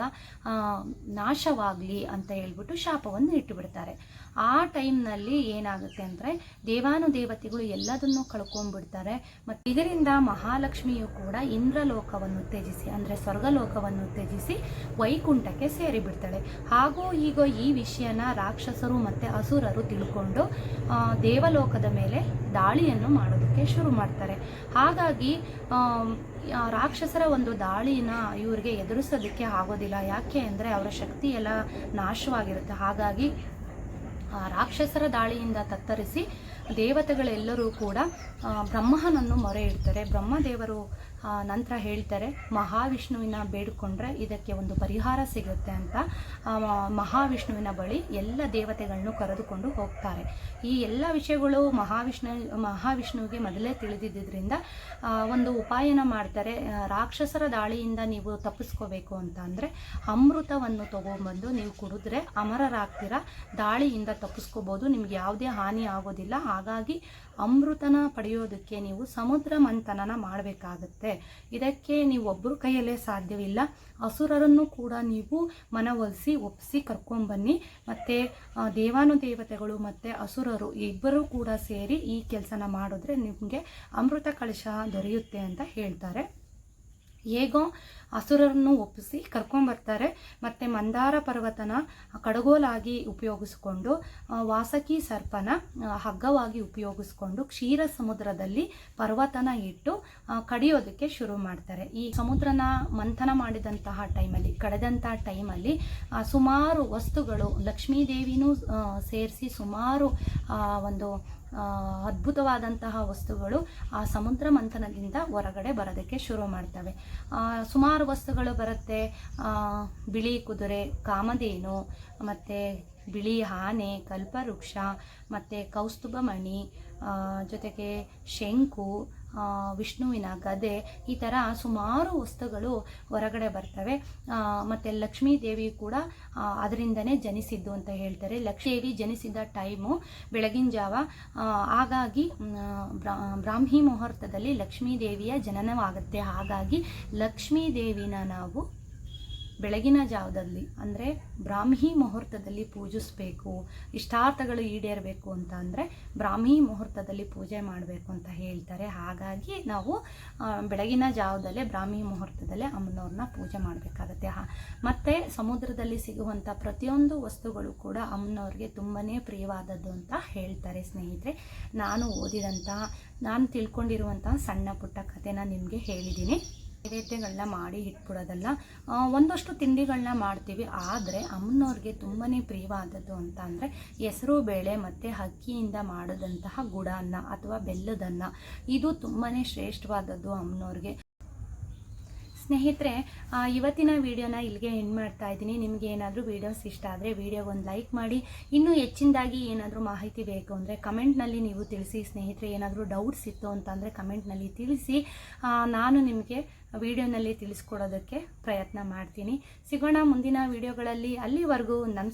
ನಾಶವಾಗಲಿ ಅಂತ ಹೇಳ್ಬಿಟ್ಟು ಶಾಪವನ್ನು ಇಟ್ಟುಬಿಡ್ತಾರೆ. ಆ ಟೈಮ್ನಲ್ಲಿ ಏನಾಗುತ್ತೆ ಅಂದರೆ ದೇವಾನು ದೇವತೆಗಳು ಎಲ್ಲದನ್ನು ಕಳ್ಕೊಂಡ್ಬಿಡ್ತಾರೆ. ಮತ್ತು ಇದರಿಂದ ಮಹಾಲಕ್ಷ್ಮಿಯು ಕೂಡ ಇಂದ್ರಲೋಕವನ್ನು ತ್ಯಜಿಸಿ, ಅಂದರೆ ಸ್ವರ್ಗಲೋಕವನ್ನು ತ್ಯಜಿಸಿ ವೈಕುಂಠಕ್ಕೆ ಸೇರಿಬಿಡ್ತಾಳೆ. ಹಾಗೂ ಈಗ ಈ ವಿಷಯನ ರಾಕ್ಷಸರು ಮತ್ತು ಅಸುರರು ತಿಳ್ಕೊಂಡು ದೇವಲೋಕದ ಮೇಲೆ ದಾಳಿಯನ್ನು ಮಾಡೋದಕ್ಕೆ ಶುರು ಮಾಡ್ತಾರೆ. ಹಾಗಾಗಿ ರಾಕ್ಷಸರ ಒಂದು ದಾಳಿನ ಇವ್ರಿಗೆ ಎದುರಿಸೋದಕ್ಕೆ ಆಗೋದಿಲ್ಲ. ಯಾಕೆ ಅಂದರೆ ಅವರ ಶಕ್ತಿ ಎಲ್ಲ ನಾಶವಾಗಿರುತ್ತೆ. ಹಾಗಾಗಿ ರಾಕ್ಷಸರ ದಾಳಿಯಿಂದ ತತ್ತರಿಸಿ ದೇವತೆಗಳೆಲ್ಲರೂ ಕೂಡ ಬ್ರಹ್ಮನನ್ನು ಮೊರೆ ಇಡ್ತಾರೆ. ಬ್ರಹ್ಮದೇವರು ನಂತರ ಹೇಳ್ತಾರೆ, ಮಹಾವಿಷ್ಣುವಿನ ಬೇಡಿಕೊಂಡ್ರೆ ಇದಕ್ಕೆ ಒಂದು ಪರಿಹಾರ ಸಿಗುತ್ತೆ ಅಂತ. ಮಹಾವಿಷ್ಣುವಿನ ಬಳಿ ಎಲ್ಲ ದೇವತೆಗಳನ್ನು ಕರೆದುಕೊಂಡು ಹೋಗ್ತಾರೆ. ಈ ಎಲ್ಲ ವಿಷಯಗಳು ಮಹಾವಿಷ್ಣು, ಮಹಾವಿಷ್ಣುವಿಗೆ ಮೊದಲೇ ತಿಳಿದಿದ್ದರಿಂದ ಒಂದು ಉಪಾಯನ ಮಾಡ್ತಾರೆ. ರಾಕ್ಷಸರ ದಾಳಿಯಿಂದ ನೀವು ತಪ್ಪಿಸ್ಕೋಬೇಕು ಅಂತ ಅಂದರೆ, ಅಮೃತವನ್ನು ತಗೊಂಡ್ಬಂದು ನೀವು ಕುಡಿದ್ರೆ ಅಮರರಾಗ್ತೀರ, ದಾಳಿಯಿಂದ ತಪ್ಪಿಸ್ಕೋಬೋದು, ನಿಮ್ಗೆ ಯಾವುದೇ ಹಾನಿ ಆಗೋದಿಲ್ಲ. ಹಾಗಾಗಿ ಅಮೃತನ ಪಡೆಯೋದಕ್ಕೆ ನೀವು ಸಮುದ್ರ ಮಂಥನನ ಮಾಡಬೇಕಾಗತ್ತೆ. ಇದಕ್ಕೆ ನೀವು ಒಬ್ಬರು ಕೈಯಲ್ಲೇ ಸಾಧ್ಯವಿಲ್ಲ. ಅಸುರರನ್ನು ಕೂಡ ನೀವು ಮನವೊಲಿಸಿ, ಒಪ್ಪಿಸಿ ಕರ್ಕೊಂಬನ್ನಿ ಮತ್ತು ದೇವಾನುದೇವತೆಗಳು ಮತ್ತು ಅಸುರರು ಇಬ್ಬರೂ ಕೂಡ ಸೇರಿ ಈ ಕೆಲಸನ ಮಾಡಿದ್ರೆ ನಿಮಗೆ ಅಮೃತ ಕಳಶ ದೊರೆಯುತ್ತೆ ಅಂತ ಹೇಳ್ತಾರೆ. ಹೇಗೋ ಹಸುರನ್ನು ಒಪ್ಪಿಸಿ ಕರ್ಕೊಂಬರ್ತಾರೆ. ಮತ್ತು ಮಂದಾರ ಪರ್ವತನ ಕಡಗೋಲಾಗಿ ಉಪಯೋಗಿಸ್ಕೊಂಡು ವಾಸಕಿ ಸರ್ಪನ ಹಗ್ಗವಾಗಿ ಉಪಯೋಗಿಸ್ಕೊಂಡು ಕ್ಷೀರ ಸಮುದ್ರದಲ್ಲಿ ಪರ್ವತನ ಇಟ್ಟು ಕಡಿಯೋದಕ್ಕೆ ಶುರು ಮಾಡ್ತಾರೆ. ಈ ಸಮುದ್ರನ ಮಂಥನ ಮಾಡಿದಂತಹ ಟೈಮಲ್ಲಿ ಕಡೆದಂತಹ ಟೈಮಲ್ಲಿ ಸುಮಾರು ವಸ್ತುಗಳು ಲಕ್ಷ್ಮೀ ದೇವಿನೂ ಸೇರಿಸಿ ಸುಮಾರು ಒಂದು ಅದ್ಭುತವಾದಂತಹ ವಸ್ತುಗಳು ಆ ಸಮುದ್ರ ಮಂಥನದಿಂದ ಹೊರಗಡೆ ಬರೋದಕ್ಕೆ ಶುರು ಮಾಡ್ತವೆ. ಸುಮಾರು ವಸ್ತುಗಳು ಬರುತ್ತೆ. ಬಿಳಿ ಕುದುರೆ, ಕಾಮಧೇನು, ಮತ್ತು ಬಿಳಿ ಆನೆ, ಕಲ್ಪವೃಕ್ಷ, ಮತ್ತು ಕೌಸ್ತುಭಮಣಿ ಮಣಿ ಜೊತೆಗೆ ಶಂಕು ವಿಷ್ಣುವಿನ ಗದೆ, ಈ ಥರ ಸುಮಾರು ವಸ್ತುಗಳು ಹೊರಗಡೆ ಬರ್ತವೆ. ಮತ್ತು ಲಕ್ಷ್ಮೀ ದೇವಿ ಕೂಡ ಅದರಿಂದನೇ ಜನಿಸಿದ್ದು ಅಂತ ಹೇಳ್ತಾರೆ. ಲಕ್ಷ್ಮೀ ದೇವಿ ಜನಿಸಿದ ಟೈಮು ಬೆಳಗಿನ ಜಾವ. ಹಾಗಾಗಿ ಬ್ರಾಹ್ಮಿ ಮುಹೂರ್ತದಲ್ಲಿ ಲಕ್ಷ್ಮೀ ದೇವಿಯ ಜನನವಾಗುತ್ತೆ. ಹಾಗಾಗಿ ಲಕ್ಷ್ಮೀ ದೇವಿನ ನಾವು ಬೆಳಗಿನ ಜಾವದಲ್ಲಿ, ಅಂದರೆ ಬ್ರಾಹ್ಮಿ ಮುಹೂರ್ತದಲ್ಲಿ ಪೂಜಿಸಬೇಕು, ಇಷ್ಟಾರ್ಥಗಳು ಈಡೇರಬೇಕು ಅಂತ ಅಂದರೆ ಬ್ರಾಹ್ಮಿ ಮುಹೂರ್ತದಲ್ಲಿ ಪೂಜೆ ಮಾಡಬೇಕು ಅಂತ ಹೇಳ್ತಾರೆ. ಹಾಗಾಗಿ ನಾವು ಬೆಳಗಿನ ಜಾವದಲ್ಲೇ ಬ್ರಾಹ್ಮಿ ಮುಹೂರ್ತದಲ್ಲೇ ಅಮ್ಮನವ್ರನ್ನ ಪೂಜೆ ಮಾಡಬೇಕಾಗತ್ತೆ. ಮತ್ತು ಸಮುದ್ರದಲ್ಲಿ ಸಿಗುವಂಥ ಪ್ರತಿಯೊಂದು ವಸ್ತುಗಳು ಕೂಡ ಅಮ್ಮನವ್ರಿಗೆ ತುಂಬಾ ಪ್ರಿಯವಾದದ್ದು ಅಂತ ಹೇಳ್ತಾರೆ ಸ್ನೇಹಿತರೆ. ನಾನು ಓದಿದಂತಹ, ನಾನು ತಿಳ್ಕೊಂಡಿರುವಂತಹ ಸಣ್ಣ ಪುಟ್ಟ ಕಥೆನ ನಿಮಗೆ ಹೇಳಿದ್ದೀನಿ. ನೈವೇದ್ಯಗಳನ್ನ ಮಾಡಿ ಇಟ್ಬಿಡೋದಲ್ಲ ಒಂದಷ್ಟು ತಿಂಡಿಗಳನ್ನ ಮಾಡ್ತೀವಿ. ಆದರೆ ಅಮ್ಮನವ್ರಿಗೆ ತುಂಬಾ ಪ್ರಿಯವಾದದ್ದು ಅಂತ ಅಂದರೆ ಹೆಸರು ಬೇಳೆ ಮತ್ತು ಅಕ್ಕಿಯಿಂದ ಮಾಡಿದಂತಹ ಗುಡಾನ್ನ ಅಥವಾ ಬೆಲ್ಲದನ್ನ. ಇದು ತುಂಬಾ ಶ್ರೇಷ್ಠವಾದದ್ದು ಅಮ್ಮನವ್ರಿಗೆ. ಸ್ನೇಹಿತರೆ ಇವತ್ತಿನ ವಿಡಿಯೋನ ಇಲ್ಲಿಗೆ ಎಂಡ್ ಮಾಡ್ತಾ ಇದ್ದೀನಿ. ನಿಮಗೆ ಏನಾದರೂ ವೀಡಿಯೋಸ್ ಇಷ್ಟ ಆದರೆ ವಿಡಿಯೋ ಒಂದು ಲೈಕ್ ಮಾಡಿ. ಇನ್ನೂ ಹೆಚ್ಚಿನದಾಗಿ ಏನಾದರೂ ಮಾಹಿತಿ ಬೇಕು ಅಂದರೆ ಕಮೆಂಟ್ನಲ್ಲಿ ನೀವು ತಿಳಿಸಿ. ಸ್ನೇಹಿತರೆ, ಏನಾದರೂ ಡೌಟ್ಸ್ ಇತ್ತು ಅಂತಂದರೆ ಕಮೆಂಟ್ನಲ್ಲಿ ತಿಳಿಸಿ. ನಾನು ನಿಮಗೆ ವಿಡಿಯೋನಲ್ಲಿ ತಿಳಿಸ್ಕೊಡೋದಕ್ಕೆ ಪ್ರಯತ್ನ ಮಾಡ್ತೀನಿ. ಸಿಗೋಣ ಮುಂದಿನ ವಿಡಿಯೋಗಳಲ್ಲಿ. ಅಲ್ಲಿವರೆಗೂ ನಮಸ್ಕಾರ